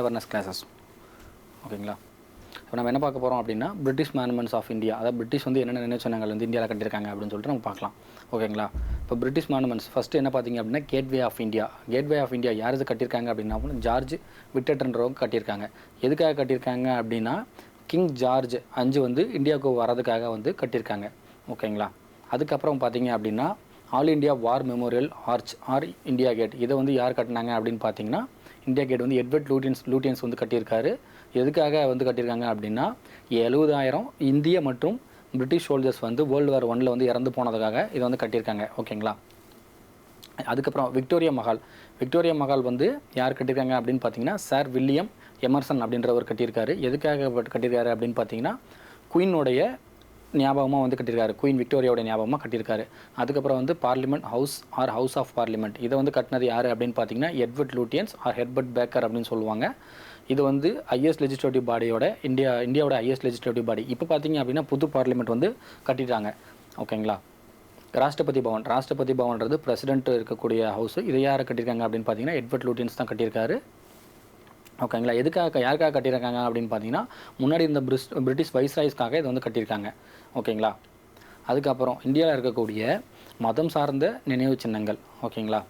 Awareness classes ஓகேங்களா இப்போ நம்ம என்ன பார்க்க போகிறோம் அப்படின்னா பிரிட்டிஷ் மானுமெண்ட்ஸ் ஆஃப் இந்தியா அதாவது பிரிட்டிஷ் வந்து என்னென்ன நினைச்சனங்கள் வந்து இந்தியாவில் கட்டியிருக்காங்க அப்படின்னு சொல்லிட்டு நம்ம பார்க்கலாம். ஓகேங்களா இப்போ பிரிட்டிஷ் மேனுமெண்ட்ஸ் ஃபஸ்ட்டு என்ன பார்த்தீங்க அப்படின்னா gateway of India gateway of India யார் இது கட்டியிருக்காங்க அப்படின்னா ஜார்ஜ் விட்டட்ன்றவங்க கட்டியிருக்காங்க. எதுக்காக கட்டியிருக்காங்க அப்படின்னா கிங் ஜார்ஜ் அஞ்சு வந்து இந்தியாவுக்கு வரதுக்காக வந்து கட்டியிருக்காங்க. ஓகேங்களா அதுக்கப்புறம் பார்த்தீங்க அப்படின்னா all India war memorial arch or India gate இதை வந்து யார் கட்டினாங்க அப்படின்னு பார்த்தீங்கன்னா இந்தியா கேட் வந்து எட்வர்ட் லூட்டியன்ஸ் லூட்டியன்ஸ் வந்து கட்டியிருக்காரு. எதுக்காக வந்து கட்டியிருக்காங்க அப்படின்னா எழுபதாயிரம் இந்திய மற்றும் பிரிட்டிஷ் சோல்ஜர்ஸ் வந்து வேர்ல்டு வார் ஒன்ல வந்து இறந்து போனதுக்காக இதை வந்து கட்டியிருக்காங்க. ஓகேங்களா அதுக்கப்புறம் விக்டோரியா மஹால். விக்டோரியா மஹால் வந்து யார் கட்டியிருக்காங்க அப்படின்னு பார்த்தீங்கன்னா சார் வில்லியம் எமர்சன் அப்படின்றவர் கட்டியிருக்காரு. எதுக்காக கட்டியிருக்காரு அப்படின்னு பார்த்தீங்கன்னா குயினுடைய ஞாபகமாக வந்து கட்டியிருக்காரு. குயின் விக்டோரியாவோட ஞாபகமாக கட்டியிருக்காரு. அதுக்கப்புறம் வந்து parliament house or house of parliament இதை வந்து கட்டினது யார் அப்படின்னு பார்த்தீங்கன்னா Edward Lutyens or Herbert Baker அப்படின்னு சொல்லுவாங்க. இது வந்து ஐஎஸ் லெஜிஸ்லேட்டிவ் பாடியோட இந்தியா இந்தியாவோட ஐஎஸ் லெஜிஸ்லேட்டிவ் பாடி இப்போ பார்த்தீங்க அப்படின்னா புது பார்லிமெண்ட் வந்து கட்டிட்டாங்க. ஓகேங்களா? ராஷ்டிரபதி பவன். ராஷ்டிரபதி பவன்றது பிரசிடென்ட் இருக்கக்கூடிய ஹவுஸ் இதை யார் கட்டியிருக்காங்க அப்படின்னு பார்த்தீங்கன்னா எட்வர்ட் லூட்டியன்ஸ் தான் கட்டியிருக்காரு. ஓகேங்களா? எதுக்காக யாருக்காக கட்டியிருக்காங்க அப்படின்னு பார்த்தீங்கன்னா முன்னாடி இருந்த பிரிஸ் பிரிட்டிஷ் வைஸ்ராய்ஸ்க்காக இதை வந்து கட்டியிருக்காங்க. ஓகேங்களா? அதுக்கப்புறம் இந்தியாவில் இருக்கக்கூடிய மதம் சார்ந்த நினைவு சின்னங்கள் ஓகேங்களா?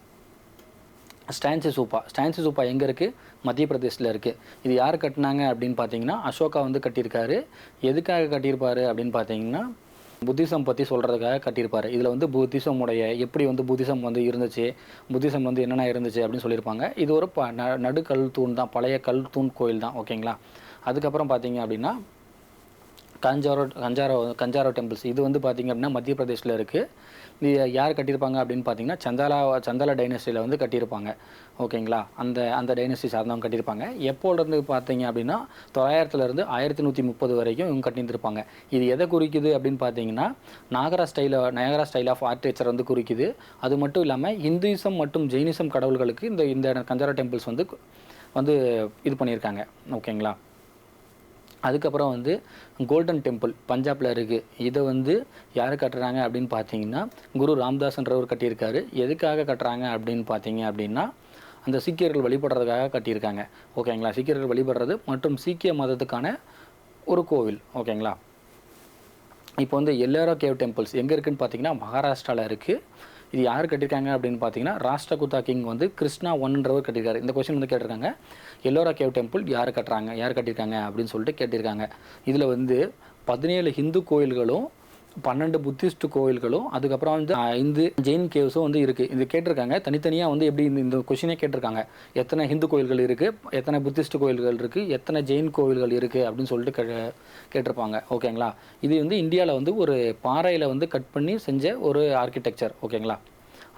ஸ்டான்சி சூப்பா. ஸ்டான்சி சூப்பா எங்கே இருக்குது மத்திய பிரதேசத்தில் இருக்குது இது யார் கட்டினாங்க அப்படின்னு பார்த்தீங்கன்னா அசோகா வந்து கட்டியிருக்காரு. எதுக்காக கட்டியிருப்பார் அப்படின்னு பார்த்தீங்கன்னா புத்திசம் பற்றி சொல்கிறதுக்காக கட்டியிருப்பார். இதில் வந்து புத்திசமுடைய எப்படி வந்து புத்திசம் வந்து இருந்துச்சு புத்திசம் வந்து என்னென்ன இருந்துச்சு அப்படின்னு சொல்லியிருப்பாங்க. இது ஒரு ப ந நடுக்கல் தூண் தான் பழைய கல் தூண் கோயில் தான் ஓகேங்களா? அதுக்கப்புறம் பார்த்தீங்க அப்படின்னா கஞ்சாரோ கஞ்சாரோ கஞ்சாரோ டெம்பிள்ஸ் இது வந்து பார்த்திங்க அப்படின்னா மத்திய பிரதேசில் இருக்குது இது யார் கட்டியிருப்பாங்க அப்படின்னு பார்த்தீங்கன்னா சந்தாலா சந்தாலா டைனஸ்டியில் வந்து கட்டியிருப்பாங்க. ஓகேங்களா? அந்த அந்த டைனஸ்டி சார்ந்தவங்க கட்டியிருப்பாங்க. எப்போலேருந்து பார்த்தீங்க அப்படின்னா தொள்ளாயிரத்துலேருந்து ஆயிரத்தி நூற்றி முப்பது வரைக்கும் இவங்க கட்டியிருந்திருப்பாங்க. இது எதை குறிக்குது அப்படின்னு பார்த்தீங்கன்னா நாகரா ஸ்டைல நயகரா ஸ்டைல் ஆஃப் ஆர்கிடெக்சர் வந்து குறிக்குது. அது மட்டும் இல்லாமல் இந்துயிசம் மற்றும் ஜெயினிசம் கடவுள்களுக்கு இந்த இந்த கஞ்சாரா டெம்பிள்ஸ் வந்து வந்து இது பண்ணியிருக்காங்க. ஓகேங்களா? அதுக்கப்புறம் வந்து கோல்டன் டெம்பிள் பஞ்சாபில் இருக்குது இதை வந்து யார் கட்டுறாங்க அப்படின்னு பார்த்தீங்கன்னா குரு ராம்தாஸ்ன்றவர் கட்டியிருக்காரு. எதுக்காக கட்டுறாங்க அப்படின்னு பார்த்தீங்க அப்படின்னா அந்த சீக்கியர்கள் வழிபடுறதுக்காக கட்டியிருக்காங்க. ஓகேங்களா? சீக்கியர்கள் வழிபடுறது மற்றும் சீக்கிய மதத்துக்கான ஒரு கோவில். ஓகேங்களா? இப்போ வந்து எல்லாரோ கேவ் டெம்பிள்ஸ் எங்கே இருக்குதுன்னு பார்த்தீங்கன்னா மகாராஷ்டிராவில் இருக்குது இது யார் கட்டியிருக்காங்க அப்படின்னு பார்த்தீங்கன்னா ராஷ்டகுதா கிங் வந்து கிருஷ்ணா ஒன்றவர் கட்டியிருக்காரு இந்த கொஸ்டின் வந்து கேட்டிருக்காங்க. எல்லோரா கேவ் டெம்பிள் யார் கட்டுறாங்க? யார் கட்டியிருக்காங்க அப்படின்னு சொல்லிட்டு கேட்டிருக்காங்க. இதில் வந்து பதினேழு ஹிந்து கோயில்களும் பன்னெண்டு புத்திஸ்ட் கோயில்களும் அதுக்கப்புறம் வந்து ஐந்து ஜெயின் கேவ்ஸும் வந்து இருக்குது இது கேட்டிருக்காங்க. தனித்தனியாக வந்து எப்படி இந்த இந்த கொஷினே கேட்டிருக்காங்க. எத்தனை ஹிந்து கோயில்கள் இருக்குது எத்தனை புத்திஸ்ட் கோயில்கள் இருக்குது எத்தனை ஜெயின் கோயில்கள் இருக்குது அப்படின்னு சொல்லிட்டு கே கேட்டிருப்பாங்க. ஓகேங்களா? இது வந்து இந்தியாவில் வந்து ஒரு பாறையில் வந்து கட் பண்ணி செஞ்ச ஒரு ஆர்கிடெக்சர் ஓகேங்களா?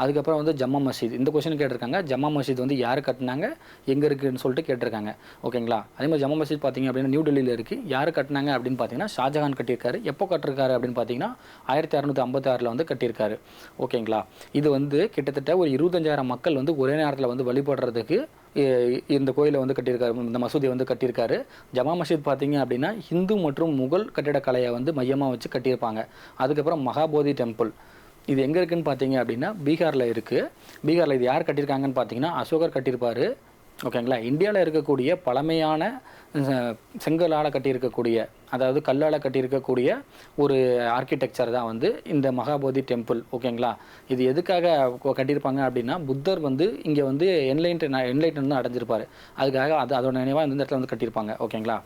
அதுக்கப்புறம் வந்து ஜம்மா மசீத் இந்த கொஸ்டின் கேட்டிருக்காங்க. ஜம்மா மசீத் வந்து யார் கட்டினாங்க? எங்கே இருக்குதுன்னு சொல்லிட்டு கேட்டிருக்காங்க. ஓகேங்களா? அதே மாதிரி ஜம்மா மசீத் பார்த்தீங்க அப்படின்னா நியூ டெல்லியில் இருக்குது யார் கட்டினாங்க அப்படின்னு பார்த்தீங்கன்னா ஷாஜஹான் கட்டியிருக்காரு. எப்போ கட்டிருக்காரு அப்படின்னு பார்த்தீங்கன்னா ஆயிரத்தி அறநூற்றி ஐம்பத்தாறில் வந்து கட்டியிருக்காரு. ஓகேங்களா? இது வந்து கிட்டத்தட்ட ஒரு இருபத்தஞ்சாயிரம் மக்கள் வந்து ஒரே நேரத்தில் வந்து வழிபடுறதுக்கு இந்த கோயிலை வந்து கட்டியிருக்காரு. இந்த மசூதியை வந்து கட்டியிருக்காரு. ஜமா மசீத் பார்த்தீங்க அப்படின்னா ஹிந்து மற்றும் முகல் கட்டிடக்கலையை வந்து மையமாக வச்சு கட்டியிருப்பாங்க. அதுக்கப்புறம் மகாபோதி டெம்பிள். இது எங்கே இருக்குன்னு பார்த்தீங்க அப்படின்னா பீகாரில் இருக்குது பீகாரில் இது யார் கட்டியிருக்காங்கன்னு பார்த்தீங்கன்னா அசோகர் கட்டியிருப்பார் ஓகேங்களா? இந்தியாவில் இருக்கக்கூடிய பழமையான செங்கலால் கட்டியிருக்கக்கூடிய அதாவது கல்லால் கட்டியிருக்கக்கூடிய ஒரு ஆர்கிடெக்சர் தான் வந்து இந்த மகாபோதி டெம்பிள் ஓகேங்களா? இது எதுக்காக கட்டியிருப்பாங்க அப்படின்னா புத்தர் வந்து இங்கே வந்து என்லைட் என்லைட்டன் அடைஞ்சிருப்பார். அதுக்காக அது அதோட நினைவாக இந்த இடத்துல வந்து கட்டியிருப்பாங்க. ஓகேங்களா?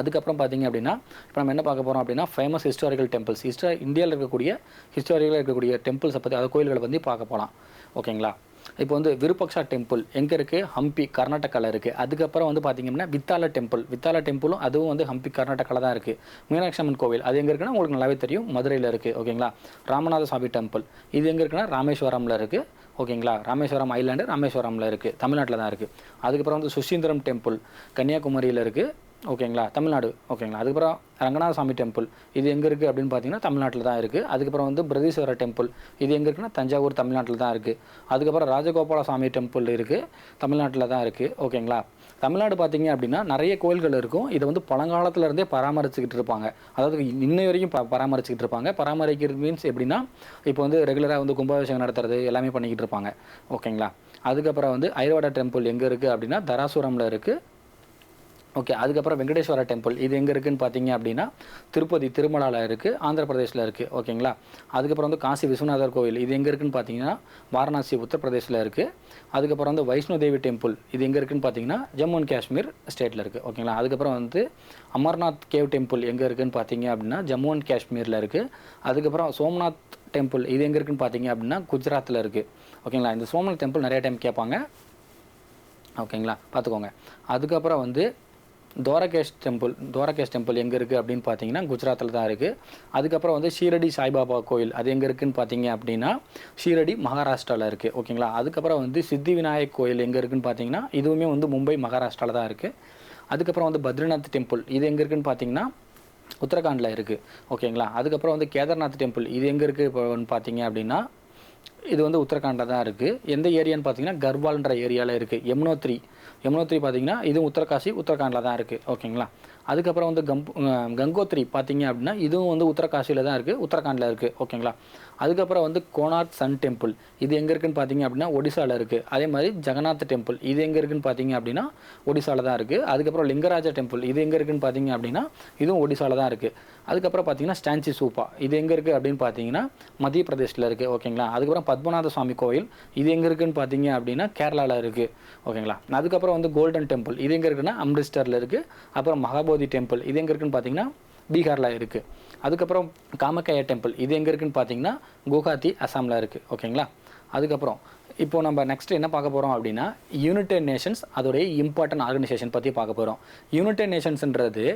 அதுக்கப்புறம் பார்த்தீங்க அப்படின்னா இப்போ நம்ம என்ன பார்க்க போகிறோம் அப்படின்னா ஃபேமஸ் ஹிஸ்டாரிக்கல் டெம்பிள்ஸ் ஹிஸ்டா இந்தியாவில் இருக்கக்கூடிய ஹிஸ்டாரிக்கலாக இருக்கக்கூடிய டெம்பிள்ஸை பற்றி அது கோயில்களை பற்றி பார்க்க போகலாம் ஓகேங்களா? இப்போ வந்து விருபக்ஷா டெம்பிள் எங்கே இருக்குது ஹம்பி கர்நாடகாவில் இருக்குது அதுக்கப்புறம் வந்து பார்த்தீங்கன்னா வித்தால டெம்பிள் வித்தால டெம்பிளும் அதுவும் வந்து ஹம்பி கர்நாடகாவில் தான் இருக்குது மீனாட்சி அம்மன் கோவில். அது எங்கே இருக்குன்னா உங்களுக்கு நல்லாவே தெரியும். மதுரையில் இருக்குது ஓகேங்களா? ராமநாத சுவாமி டெம்பிள் இது எங்கே இருக்குன்னா ராமேஸ்வரமில் இருக்குது ஓகேங்களா? ராமேஸ்வரம் ஐலாண்டு ராமேஸ்வரமில் இருக்குது தமிழ்நாட்டில் தான் இருக்குது அதுக்கப்புறம் வந்து சுசீந்திரம் டெம்பிள் கன்னியாகுமரியில் இருக்குது ஓகேங்களா? தமிழ்நாடு. ஓகேங்களா? அதுக்கப்புறம் ரங்கநாத சாமி டெம்பிள் இது எங்கே இருக்குது அப்படின்னு பார்த்தீங்கன்னா தமிழ்நாட்டில் தான் இருக்குது அதுக்கப்புறம் வந்து பிரதீஸ்வரர் டெம்பிள் இது எங்கே இருக்குன்னா தஞ்சாவூர் தமிழ்நாட்டில் தான் இருக்குது அதுக்கப்புறம் ராஜகோபால சாமி டெம்பிள் இருக்குது தமிழ்நாட்டில் தான் இருக்குது ஓகேங்களா? தமிழ்நாடு பார்த்தீங்க அப்படின்னா நிறைய கோயில்கள் இருக்கும். இதை வந்து பழங்காலத்துலேருந்தே பராமரிச்சுக்கிட்டு இருப்பாங்க. அதாவது இன்னை வரைக்கும் ப பராமரிச்சுக்கிட்டு இருப்பாங்க. பராமரிக்கிறது மீன்ஸ் எப்படின்னா இப்போ வந்து ரெகுலராக வந்து கும்பாபிஷேகம் நடத்துறது எல்லாமே பண்ணிக்கிட்டு இருப்பாங்க. ஓகேங்களா? அதுக்கப்புறம் வந்து ஐரவாடா டெம்பிள் எங்கே இருக்குது அப்படின்னா தராசுரமில் இருக்குது ஓகே அதுக்கப்புறம் வெங்கடேஸ்வரா டெம்பிள். இது எங்கே இருக்குதுன்னு பார்த்தீங்க அப்படின்னா திருப்பதி திருமலாவில் இருக்குது ஆந்திர பிரதேசில் இருக்குது ஓகேங்களா? அதுக்கப்புறம் வந்து காசி விஸ்வநாதர் கோவில். இது எங்கே இருக்குதுன்னு பார்த்தீங்கன்னா வாரணாசி உத்தரப்பிரதேசில் இருக்குது அதுக்கப்புறம் வந்து வைஷ்ணோ தேவி டெம்பிள். இது எங்கே இருக்குதுன்னு பார்த்தீங்கன்னா ஜம்மு அண்ட் காஷ்மீர் ஸ்டேட்டில் இருக்குது ஓகேங்களா? அதுக்கப்புறம் வந்து அமர்நாத் கேவ் டெம்பிள் எங்கே இருக்குதுன்னு பார்த்தீங்க அப்படின்னா ஜம்மு அண்ட் காஷ்மீரில் இருக்குது அதுக்கப்புறம் சோம்நாத் டெம்பிள். இது எங்கே இருக்குதுன்னு பார்த்தீங்க அப்படின்னா குஜராத்தில் இருக்குது ஓகேங்களா? இந்த சோம்நாத் டெம்பிள் நிறைய டைம் கேட்பாங்க ஓகேங்களா? பார்த்துக்கோங்க அதுக்கப்புறம் வந்து துவாரகேஷ் டெம்பிள் துவாரகேஷ் டெம்பிள் எங்கே இருக்குது அப்படின்னு பார்த்தீங்கன்னா குஜராத்தில் தான் இருக்குது அதுக்கப்புறம் வந்து ஷீரடி சாய்பாபா கோயில் அது எங்கே இருக்குதுன்னு பார்த்தீங்க அப்படின்னா ஷீரடி மகாராஷ்டிராவில் இருக்குது ஓகேங்களா? அதுக்கப்புறம் வந்து சித்தி விநாயக் கோயில் எங்கே இருக்குதுன்னு பார்த்தீங்கன்னா இதுவுமே வந்து மும்பை மகாராஷ்டிராவில் தான் இருக்குது அதுக்கப்புறம் வந்து பத்ரிநாத் டெம்பிள் இது எங்கே இருக்குதுன்னு பார்த்தீங்கன்னா உத்தரகாண்டில் இருக்குது ஓகேங்களா? அதுக்கப்புறம் வந்து கேதார்நாத் டெம்பிள் இது எங்கே இருக்குது இப்போன்னு பார்த்தீங்க அப்படின்னா இது வந்து உத்தரகாண்டில் தான் இருக்குது எந்த ஏரியான்னு பார்த்தீங்கன்னா கர்வால்ன்ற ஏரியாவில் இருக்குது யமுனோத்ரி யமுனோத்ரி பார்த்தீங்கன்னா இதுவும் உத்தரகாசி உத்தரகாண்டில் தான் இருக்குது ஓகேங்களா? அதுக்கப்புறம் வந்து கம் கங்கோத்ரி பார்த்தீங்க அப்படின்னா இதுவும் வந்து உத்தரகாசியில் தான் இருக்குது உத்தரகாண்டில் இருக்குது ஓகேங்களா? அதுக்கப்புறம் வந்து கோனார்க் சன் டெம்பிள். இது எங்கே இருக்குன்னு பார்த்தீங்க அப்படின்னா ஒடிசாவில் இருக்குது அதே மாதிரி ஜெகநாத் டெம்பிள். இது எங்கே இருக்குன்னு பார்த்தீங்க அப்படின்னா ஒடிசாவில் தான் இருக்குது அதுக்கப்புறம் லிங்கராஜா டெம்பிள். இது எங்கே இருக்குன்னு பார்த்தீங்க அப்படின்னா இதுவும் ஒடிசாவில் தான் இருக்குது அதுக்கப்புறம் பார்த்தீங்கன்னா ஸ்டான்சி சூப்பா. இது எங்கே இருக்குது அப்படின்னு பார்த்தீங்கன்னா மத்திய பிரதேஷில் இருக்குது ஓகேங்களா? அதுக்கப்புறம் பத்மநாத சுவாமி கோவில். இது எங்கே இருக்குன்னு பார்த்தீங்க அப்படின்னா கேரளாவில் இருக்குது ஓகேங்களா? அதுக்கப்புறம் வந்து கோல்டன் டெம்பிள். இது எங்கே இருக்குன்னா அம்ரிஸ்டரில் இருக்குது அப்புறம் மகாபோதி டெம்பிள். இது எங்கே இருக்குன்னு பார்த்தீங்கன்னா பீகாரில் இருக்குது அதுக்கப்புறம் காமக்கையா டெம்பிள் இது எங்கே இருக்குதுன்னு பார்த்தீங்கன்னா குவஹாத்தி அசாமில் இருக்குது ஓகேங்களா? அதுக்கப்புறம் இப்போ நம்ம நெக்ஸ்ட் என்ன பார்க்க போகிறோம் அப்படின்னா யுனைடெட் நேஷன்ஸ் அதோடைய இம்பார்ட்டன்ட் ஆர்கனைசேஷன் பற்றி பார்க்க போகிறோம் யுனைடெட் நேஷன்ஸ்ன்றது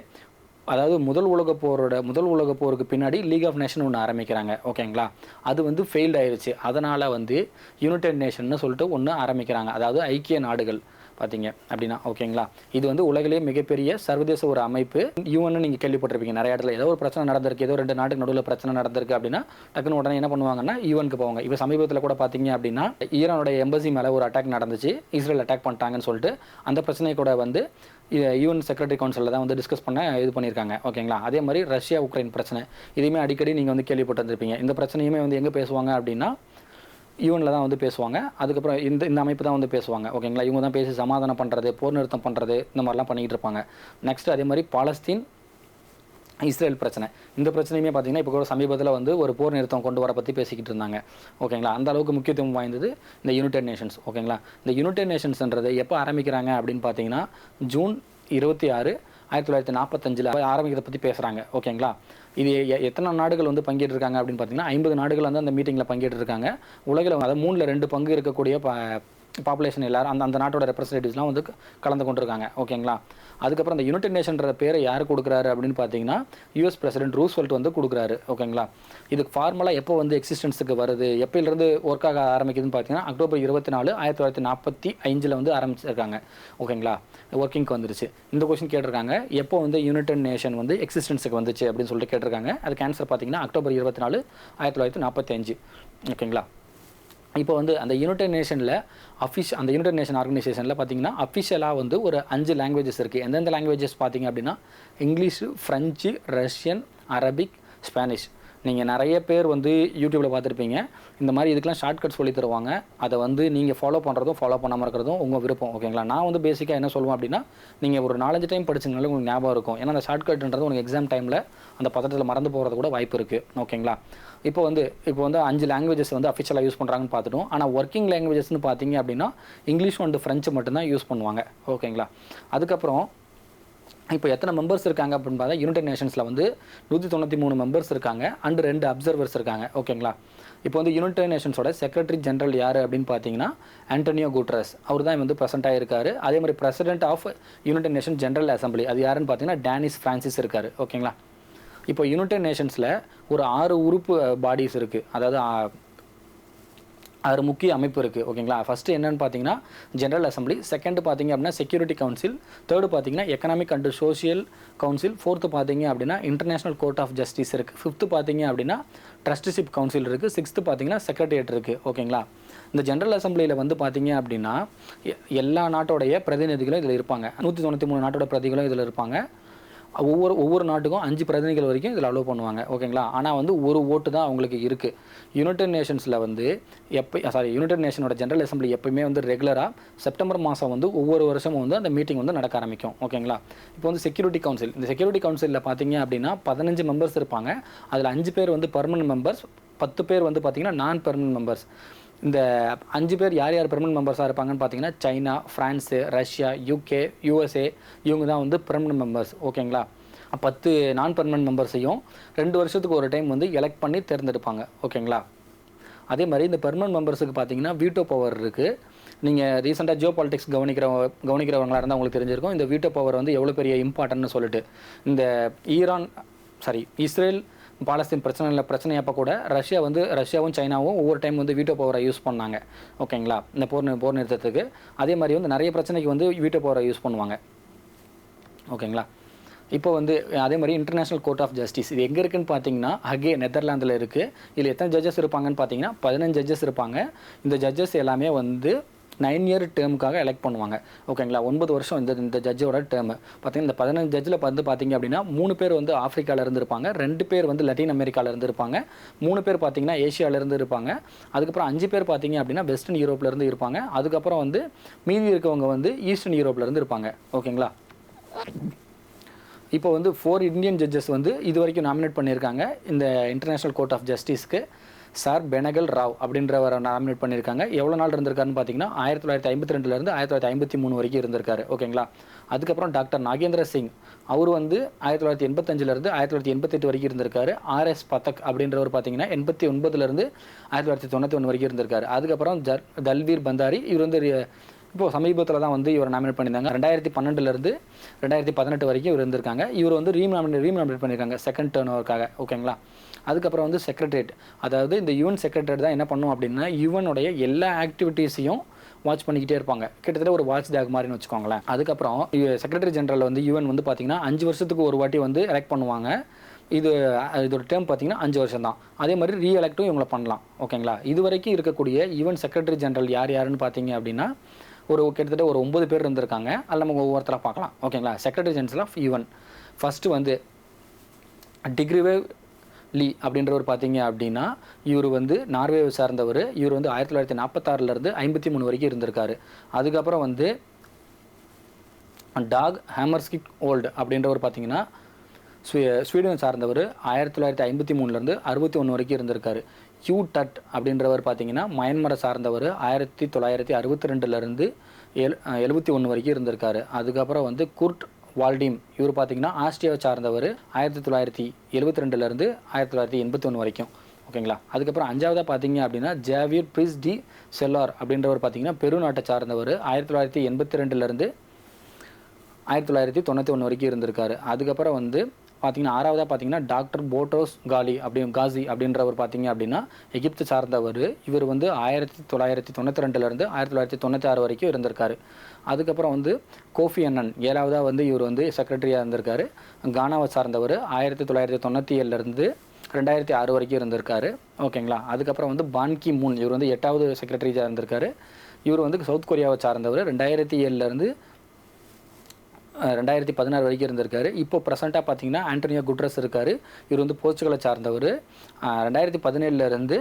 அதாவது முதல் உலக போரோட முதல் உலக போருக்கு பின்னாடி லீக் ஆஃப் நேஷன் ஒன்று ஆரம்பிக்கிறாங்க. ஓகேங்களா? அது வந்து ஃபெயில்ட் ஆயிருச்சு. அதனால் வந்து யுனைடெட் நேஷன்னு சொல்லிட்டு ஒன்று ஆரம்பிக்கிறாங்க. அதாவது ஐக்கிய நாடுகள். பார்த்தீங்க அப்படின்னா ஓகேங்களா? இது வந்து உலகிலேயே மிகப்பெரிய சர்வதேச ஒரு அமைப்பு. யூஎன்னு நீங்கள் கேள்விப்பட்டிருப்பீங்க. நிறைய இடத்துல ஏதோ ஒரு பிரச்சனை நடந்திருக்கு. ஏதோ ரெண்டு நாட்டுக்கு நடுவில் பிரச்சனை நடந்திருக்கு அப்படின்னா டக்குன்னு உடனே என்ன பண்ணுவாங்கன்னா யூஎனுக்கு போவாங்க. இப்போ சமீபத்தில் கூட பார்த்தீங்க அப்படின்னா ஈரானோட எம்பசி மேலே ஒரு அட்டாக் நடந்துச்சு. இஸ்ரேல் அட்டாக் பண்ணிட்டாங்கன்னு சொல்லிட்டு அந்த பிரச்சனையை கூட வந்து யூஎன் செக்ரட்டரி கவுன்சிலில் தான் வந்து டிஸ்கஸ் பண்ண இது பண்ணியிருக்காங்க. ஓகேங்களா? அதே மாதிரி ரஷ்யா உக்ரைன் பிரச்சனை. இதையுமே அடிக்கடி நீங்கள் வந்து கேள்விப்பட்டு வந்திருப்பீங்க இந்த பிரச்சனையுமே வந்து எங்கே பேசுவாங்க அப்படின்னா யூனில் தான் வந்து பேசுவாங்க. அதுக்கப்புறம் இந்த இந்த அமைப்பு தான் வந்து பேசுவாங்க. ஓகேங்களா? இவங்க தான் பேசி சமாதானம் பண்ணுறது போர் நிறுத்தம் பண்ணுறது இந்த மாதிரிலாம் பண்ணிகிட்டு இருப்பாங்க. நெக்ஸ்ட் அதே மாதிரி பாலஸ்தீன் இஸ்ரேல் பிரச்சனை. இந்த பிரச்சனையுமே பார்த்தீங்கன்னா இப்போ கூட சமீபத்தில் வந்து ஒரு போர் நிறுத்தம் கொண்டு வர பற்றி பேசிக்கிட்டு இருந்தாங்க. ஓகேங்களா? அந்த அளவுக்கு முக்கியத்துவம் வாய்ந்தது இந்த யுனைடெட் நேஷன்ஸ் ஓகேங்களா? இந்த யுனைடெட் நேஷன்ஸ்ன்றது எப்போ ஆரம்பிக்கிறாங்க அப்படின்னு பார்த்தீங்கன்னா ஜூன் இருபத்தி ஆறு ஆயிரத்தி தொள்ளாயிரத்தி நாற்பத்தஞ்சில் ஆரம்பிக்கிறத பற்றி பேசுகிறாங்க ஓகேங்களா? இது எ- எத்தனை நாடுகள் வந்து பங்கேற்றிருக்காங்க அப்படின்னு பார்த்தீங்கன்னா ஐம்பது நாடுகள் வந்து அந்த மீட்டிங்கில் பங்கேற்றிருக்காங்க. உலகில் அதாவது மூணில் ரெண்டு பங்கு இருக்கக்கூடிய ப பாப்புலேஷன் எல்லாரும் அந்த அந்த நாட்டோட ரெப்ரஸன்டேட்டிவ்ஸ்லாம் வந்து கலந்து கொண்டிருக்காங்க. ஓகேங்களா? அதுக்கப்புறம் அந்த யுனைடெட் நேஷன்ற பேரை யார் கொடுக்குறாரு அப்படின்னு பார்த்தீங்கன்னா யூஎஸ் பிரசிடென்ட் ரூஸ்வெல்ட் வந்து கொடுக்குறாரு. ஓகேங்களா? இதுக்கு ஃபார்மலாக எப்போ வந்து எக்ஸிஸ்டன்ஸுக்கு வருது எப்போலேருந்து ஒர்க் ஆக ஆரம்பிக்குதுன்னு பார்த்தீங்கன்னா அக்டோபர் இருபத்தி நாலு ஆயிரத்தி தொள்ளாயிரத்தி நாற்பத்தி அஞ்சில் வந்து ஆரம்பிச்சிருக்காங்க. ஓகேங்களா? ஒர்க்கிங்க்கு வந்துருச்சு. இந்த கொஸ்டின் கேட்டிருக்காங்க எப்போ வந்து யுனைடெட் நேஷன் வந்து எக்ஸிஸ்டன்ஸுக்கு வந்துச்சு அப்படின்னு சொல்லிட்டு கேட்டிருக்காங்க. அதுக்கு ஆன்சர் பார்த்தீங்கன்னா அக்டோபர் இருபத்தி நாலு ஆயிரத்தி தொள்ளாயிரத்தி நாற்பத்தி அஞ்சு ஓகேங்களா? இப்போ வந்து அந்த யுனைடெட் நேஷனில் அஃபிஷ் அந்த யுனைடெட் நேஷன் ஆர்கனைசேஷனில் பார்த்தீங்கன்னா அஃபிஷியலாக வந்து ஒரு அஞ்சு லாங்குவேஜஸ் இருக்குது எந்தெந்த லாங்குவேஜஸ் பார்த்தீங்க அப்படின்னா English French Russian Arabic Spanish நீங்கள் நிறைய பேர் வந்து யூடியூப்பில் பார்த்துருப்பீங்க. இந்த மாதிரி இதுக்கெல்லாம் ஷார்ட்கட் சொல்லி தருவாங்க. அதை வந்து நீங்கள் ஃபாலோ பண்ணுறதும் ஃபாலோ பண்ணாமல் இருக்கிறதும் உங்கள் விருப்பம் ஓகேங்களா நான் வந்து பேசிக்காக என்ன சொல்லுவேன் அப்படின்னா நீங்கள் ஒரு நாலஞ்சு டைம் படிச்சிங்கனால உங்களுக்கு ஞாபகம் இருக்கும். ஏன்னா அந்த ஷார்ட்கட்ன்றது உங்களுக்கு எக்ஸாம் டைமில் அந்த பதட்டத்தில் மறந்து போகிறது கூட வாய்ப்பு இருக்குது ஓகேங்களா இப்போ வந்து இப்போ வந்து அஞ்சு லாங்குவேஜஸ் வந்து அஃபிஷியலாக யூஸ் பண்ணுறாங்கன்னு பார்த்துட்டோம். ஆனால் ஒர்க்கிங் லாங்குவேஜஸ்னு பார்த்தீங்க அப்படின்னா இங்கிலீஷ் அண்ட் ஃப்ரெஞ்சு மட்டும்தான் யூஸ் பண்ணுவாங்க ஓகேங்களா அதுக்கப்புறம் இப்போ எத்தனை மெம்பர்ஸ் இருக்காங்க அப்படின்னு பார்த்தா யுனைடெட் நேஷன்ஸில் வந்து நூற்றி தொண்ணூற்றி மூணு மெம்பர்ஸ் இருக்காங்க அண்டு ரெண்டு அப்சர்வர்ஸ் இருக்காங்க ஓகேங்களா இப்போ வந்து யுனைடெட் நேஷன்ஸோட செக்ரட்டரி ஜெனரல் யார் அப்படின்னு பார்த்தீங்கன்னா ஆண்டனியோ குட்ரஸ் அவர் தான் வந்து ப்ரெசென்ட்டாக இருக்கார் அதே மாதிரி president of United Nation general assembly அது யாருன்னு பார்த்தீங்கன்னா டேனிஸ் ஃப்ரான்சிஸ் இருக்கார் ஓகேங்களா இப்போ யுனைடெட் நேஷன்ஸில் ஒரு ஆறு உறுப்பு uh, பாடிஸ் இருக்குது அதாவது அது முக்கிய அமைப்பு இருக்குது ஓகேங்களா? ஃபஸ்ட்டு என்னென்னு பார்த்தீங்கன்னா ஜென்ரல் அசம்பிளி செகண்ட் பார்த்தீங்க அப்படின்னா செக்யூரிட்டி கவுன்சில் தேர்டு பார்த்தீங்கன்னா economic and social council fourth பார்த்தீங்க அப்படின்னா இன்டர்நேஷனல் கோர்ட் ஆஃப் ஜஸ்டிஸ் இருக்குது ஃபிஃப்த்து பார்த்தீங்க அப்படின்னா ட்ரஸ்டிஷிப் கவுன்சில் இருக்குது சிக்ஸ்த்து பார்த்தீங்கன்னா செக்ரட்டரியேட் இருக்குது ஓகேங்களா? இந்த ஜென்ரல் அசம்பிளியில் வந்து பார்த்தீங்க அப்படின்னா எ- எல்லா நாட்டோடைய பிரதிநிதிகளும் இதில் இருப்பாங்க. நூற்றி தொண்ணூற்றி மூணு நாட்டோட பிரதிகளும் இதில் இருப்பாங்க. ஒவ்வொரு ஒவ்வொரு நாட்டுக்கும் அஞ்சு பிரதிநிதிகள் வரைக்கும் இதில் அலோவ் பண்ணுவாங்க. ஓகேங்களா? ஆனால் வந்து ஒரு ஓட்டு தான் அவங்களுக்கு இருக்குது யுனைடெட் நேஷன்ஸில் வந்து எப்போ சாரி யுனைடெட் நேஷனோட ஜென்ரல் அசம்பிளி எப்பயுமே வந்து ரெகுலராக செப்டம்பர் மாதம் வந்து ஒவ்வொரு வருஷமும் வந்து அந்த மீட்டிங் வந்து நடக்க ஆரம்பிக்கும். ஓகேங்களா? இப்போ வந்து செக்யூரிட்டி கவுன்சில் இந்த செக்யூரிட்டி கவுன்சிலில் பார்த்தீங்க அப்படின்னா பதினஞ்சு மெம்பர்ஸ் இருப்பாங்க. அதில் அஞ்சு பேர் வந்து பர்மனன்ட் மெம்பர்ஸ் பத்து பேர் வந்து பார்த்தீங்கன்னா நான் பெர்மனன்ட் மெம்பர்ஸ் இந்த அஞ்சு பேர் யார் யார் பெர்மனன்ட் மெம்பர்ஸாக இருப்பாங்கன்னு பார்த்தீங்கன்னா China France Russia UK USA இவங்க தான் வந்து பெர்மனன்ட் மெம்பர்ஸ் ஓகேங்களா பத்து நான் பெர்மனன்ட் மெம்பர்ஸையும் ரெண்டு வருஷத்துக்கு ஒரு டைம் வந்து எலெக்ட் பண்ணி தேர்ந்தெடுப்பாங்க ஓகேங்களா அதே மாதிரி இந்த பெர்மனன்ட் மெம்பர்ஸுக்கு பார்த்தீங்கன்னா வீட்டோ பவர் இருக்குது நீங்கள் ரீசெண்டாக ஜியோ பாலிடிக்ஸ் கவனிக்கிற கவனிக்கிறவங்களாக இருந்தால் உங்களுக்கு தெரிஞ்சிருக்கும். இந்த வீட்டோ பவர் வந்து எவ்வளோ பெரிய இம்பார்ட்டன்ட்னு சொல்லிட்டு. இந்த ஈரான் சாரி இஸ்ரேல் பாலஸ்தீன் பிரச்சனையில் பிரச்சனை அப்போ கூட ரஷ்யா வந்து ரஷ்யாவும் சைனாவும் ஒவ்வொரு டைம் வந்து வீட்டோ பவரை யூஸ் பண்ணாங்க. ஓகேங்களா இந்த போர் போர் நிறுத்தத்துக்கு. அதே மாதிரி வந்து நிறைய பிரச்சனைக்கு வந்து வீட்டோ பவரை யூஸ் பண்ணுவாங்க. ஓகேங்களா இப்போ வந்து அதே மாதிரி இன்டர்நேஷனல் கோர்ட் ஆஃப் ஜஸ்டிஸ் இது எங்கே இருக்குன்னு பார்த்தீங்கன்னா ஹகே நெதர்லாந்தில் இருக்குது இதில் எத்தனை ஜட்ஜஸ் இருப்பாங்கன்னு பார்த்தீங்கன்னா பதினஞ்சு ஜட்ஜஸ் இருப்பாங்க. இந்த ஜட்ஜஸ் எல்லாமே வந்து நைன் இயர் டேர்முக்காக எலெக்ட் பண்ணுவாங்க. ஓகேங்களா ஒன்பது வருஷம் இந்த இந்த ஜட்ஜோட டேர்மு பார்த்தீங்கன்னா இந்த பதினஞ்சு ஜட்ஜில் வந்து பார்த்தீங்க அப்படின்னா மூணு பேர் வந்து ஆஃப்ரிக்கால இருந்து இருப்பாங்க ரெண்டு பேர் வந்து லத்தீன் அமெரிக்கால இருந்து இருப்பாங்க மூணு பேர் பார்த்தீங்கன்னா ஏஷியால இருந்து இருப்பாங்க. அதுக்கப்புறம் அஞ்சு பேர் பார்த்தீங்க அப்படின்னா வெஸ்டர்ன் யூரோப்லேருந்து இருப்பாங்க. அதுக்கப்புறம் வந்து மீதி இருக்கவங்க வந்து ஈஸ்டர்ன் யூரோப்லேருந்து இருப்பாங்க. ஓகேங்களா இப்போ வந்து ஃபோர் இந்தியன் ஜட்ஜஸ் வந்து இது வரைக்கும் நாமினேட் பண்ணியிருக்காங்க. இந்த இன்டர்நேஷ்னல் கோர்ட் ஆஃப் ஜஸ்டிஸ்க்கு சார் பெனகல் ராவ் அப்படின்றவரை நாமினேட் பண்ணியிருக்காங்க. எவ்வளோ நாள் இருந்திருக்காருன்னு பார்த்தீங்கன்னா ஆயிரத்தி தொள்ளாயிரத்தி ஐம்பத்தி ரெண்டுலேருந்து ஆயிரத்தி தொள்ளாயிரத்தி ஐம்பத்தி மூணு வரைக்கும் இருந்திருக்காரு. ஓகேங்களா? அதுக்கப்புறம் டாக்டர் நாகேந்திர சிங் அவர் வந்து ஆயிரத்தி தொள்ளாயிரத்தி எண்பத்தஞ்சிலேருந்து ஆயிரத்தி தொள்ளாயிரத்தி எண்பத்தெட்டு வரைக்கும் இருந்திருக்காரு. ஆர்எஸ் பதக் அப்படின்றவர் பார்த்தீங்கன்னா எண்பத்தி ஒன்பதுலேருந்து ஆயிரத்தி தொள்ளாயிரத்தி தொண்ணூற்றி ஒன்று வரைக்கும் இருந்திருக்காரு. அதுக்கப்புறம் ஜர் தல்வீர் பந்தாரி இவர் வந்து இப்போ சமீபத்தில் தான் வந்து இவர் நாமினேட் பண்ணியிருந்தாங்க. ரெண்டாயிரத்தி பன்னெண்டுலேருந்து ரெண்டாயிரத்தி பதினெட்டு வரைக்கும் இவர் இருந்திருக்காங்க. இவர் வந்து ரீம் நாமினேட் ரீம் நாமினேட் பண்ணியிருக்காங்க செகண்ட் டேர்ன் ஓகேங்களா? அதுக்கப்புறம் வந்து செக்ரட்டரியேட் அதாவது இந்த யுஎன் செக்ரட்டரியேட் தான் என்ன பண்ணும் அப்படின்னா யுவனுடைய எல்லா ஆக்டிவிட்டீஸையும் வாட்ச் பண்ணிக்கிட்டே இருப்பாங்க. கிட்டத்தட்ட ஒரு வாட்ச் டாக் மாதிரின்னு வச்சுக்கோங்களேன். அதுக்கப்புறம் செக்ரட்டரி ஜெனரல் வந்து யுஎன் வந்து பார்த்தீங்கன்னா அஞ்சு வருஷத்துக்கு ஒரு வாட்டி வந்து எலெக்ட் பண்ணுவாங்க. இது இதோட டேர்ம் பார்த்தீங்கன்னா அஞ்சு வருஷம் தான். அதே மாதிரி ரீ எலெக்ட்டும் இவங்களை பண்ணலாம். ஓகேங்களா? இது வரைக்கும் இருக்கக்கூடிய யுவன் செக்ரட்டரி ஜெனரல் யார் யாருன்னு பார்த்தீங்க அப்படின்னா ஒரு கிட்டத்தட்ட ஒரு ஒம்பது பேர் இருந்திருக்காங்க. அதில் நம்ம ஒவ்வொருத்தராக பார்க்கலாம். ஓகேங்களா? Secretary general of UN first வந்து டிக்ரிவே லீ அப்படின்றவர் பார்த்தீங்க அப்படின்னா இவர் வந்து நார்வேவை சார்ந்தவர். இவர் வந்து ஆயிரத்தி தொள்ளாயிரத்தி நாற்பத்தாறுலேருந்து ஐம்பத்தி மூணு வரைக்கும் இருந்திருக்காரு. அதுக்கப்புறம் வந்து டாக் ஹேமர்ஸ்கிக் ஓல்டு அப்படின்றவர் பார்த்தீங்கன்னா ஸ்வீ- ஸ்வீடன் சார்ந்தவர். ஆயிரத்தி தொள்ளாயிரத்தி ஐம்பத்தி மூணுலேருந்து அறுபத்தி ஒன்று வரைக்கும் இருந்திருக்காரு. ஹியூ டட் அப்படின்றவர் பார்த்தீங்கன்னா மயன்மரை சார்ந்தவர். ஆயிரத்தி தொள்ளாயிரத்தி அறுபத்தி ரெண்டுலேருந்து எழு எழுபத்தி ஒன்று வரைக்கும் இருந்திருக்காரு. அதுக்கப்புறம் வந்து குர்ட் வால்டீம். இவர் பார்த்தீங்கன்னா ஆஸ்திரியாவை சார்ந்தவர் ஆயிரத்தி தொள்ளாயிரத்தி எழுபத்தி ரெண்டுலேருந்து ஆயிரத்தி தொள்ளாயிரத்தி எண்பத்தொன்று வரைக்கும். ஓகேங்களா? அதுக்கப்புறம் அஞ்சாவதாக பார்த்தீங்க அப்படின்னா ஜேவியர் பிரிஸ் டி செல்லார் அப்படின்றவர் பார்த்தீங்கன்னா பெரு நாட்டை சார்ந்தவர். ஆயிரத்தி தொள்ளாயிரத்தி எண்பத்தி ரெண்டுலேருந்து ஆயிரத்தி தொள்ளாயிரத்தி தொண்ணூற்றி ஒன்று வரைக்கும் இருந்திருக்காரு. அதுக்கப்புறம் வந்து பார்த்தீங்கன்னா ஆறாவதாக பார்த்தீங்கன்னா டாக்டர் போட்டோஸ் காலி அப்படி காசி அப்படின்றவர் பார்த்தீங்க அப்படின்னா எகிப்து சார்ந்தவர். இவர் வந்து ஆயிரத்தி தொள்ளாயிரத்தி தொண்ணூற்றி ரெண்டுலேருந்து ஆயிரத்தி தொள்ளாயிரத்தி தொண்ணூற்றி ஆறு வரைக்கும் இருந்திருக்காரு. அதுக்கப்புறம் வந்து கோஃபி அண்ணன் ஏழாவதாக வந்து இவர் வந்து செக்ரட்டரியாக இருந்திருக்காரு. கானாவை சார்ந்தவர் ஆயிரத்தி தொள்ளாயிரத்தி தொண்ணூற்றி ஏழுலேருந்து ரெண்டாயிரத்தி ஆறு வரைக்கும் இருந்திருக்காரு. ஓகேங்களா? அதுக்கப்புறம் வந்து பான்கி மூன் இவர் வந்து எட்டாவது செக்ரட்டரியாக இருந்திருக்காரு. இவர் வந்து சவுத் கொரியாவை சார்ந்தவர் ரெண்டாயிரத்தி ஏழுலேருந்து ரெண்டாயிரத்தி பதினாறு வரைக்கும் இருந்திருக்காரு. இப்போ ப்ரெசண்ட்டாக பார்த்தீங்கன்னா ஆண்டனியோ குட்ரஸ் இருக்கார். இவர் வந்து போர்ச்சுகலை சார்ந்தவர். ரெண்டாயிரத்தி பதினேழுலேருந்து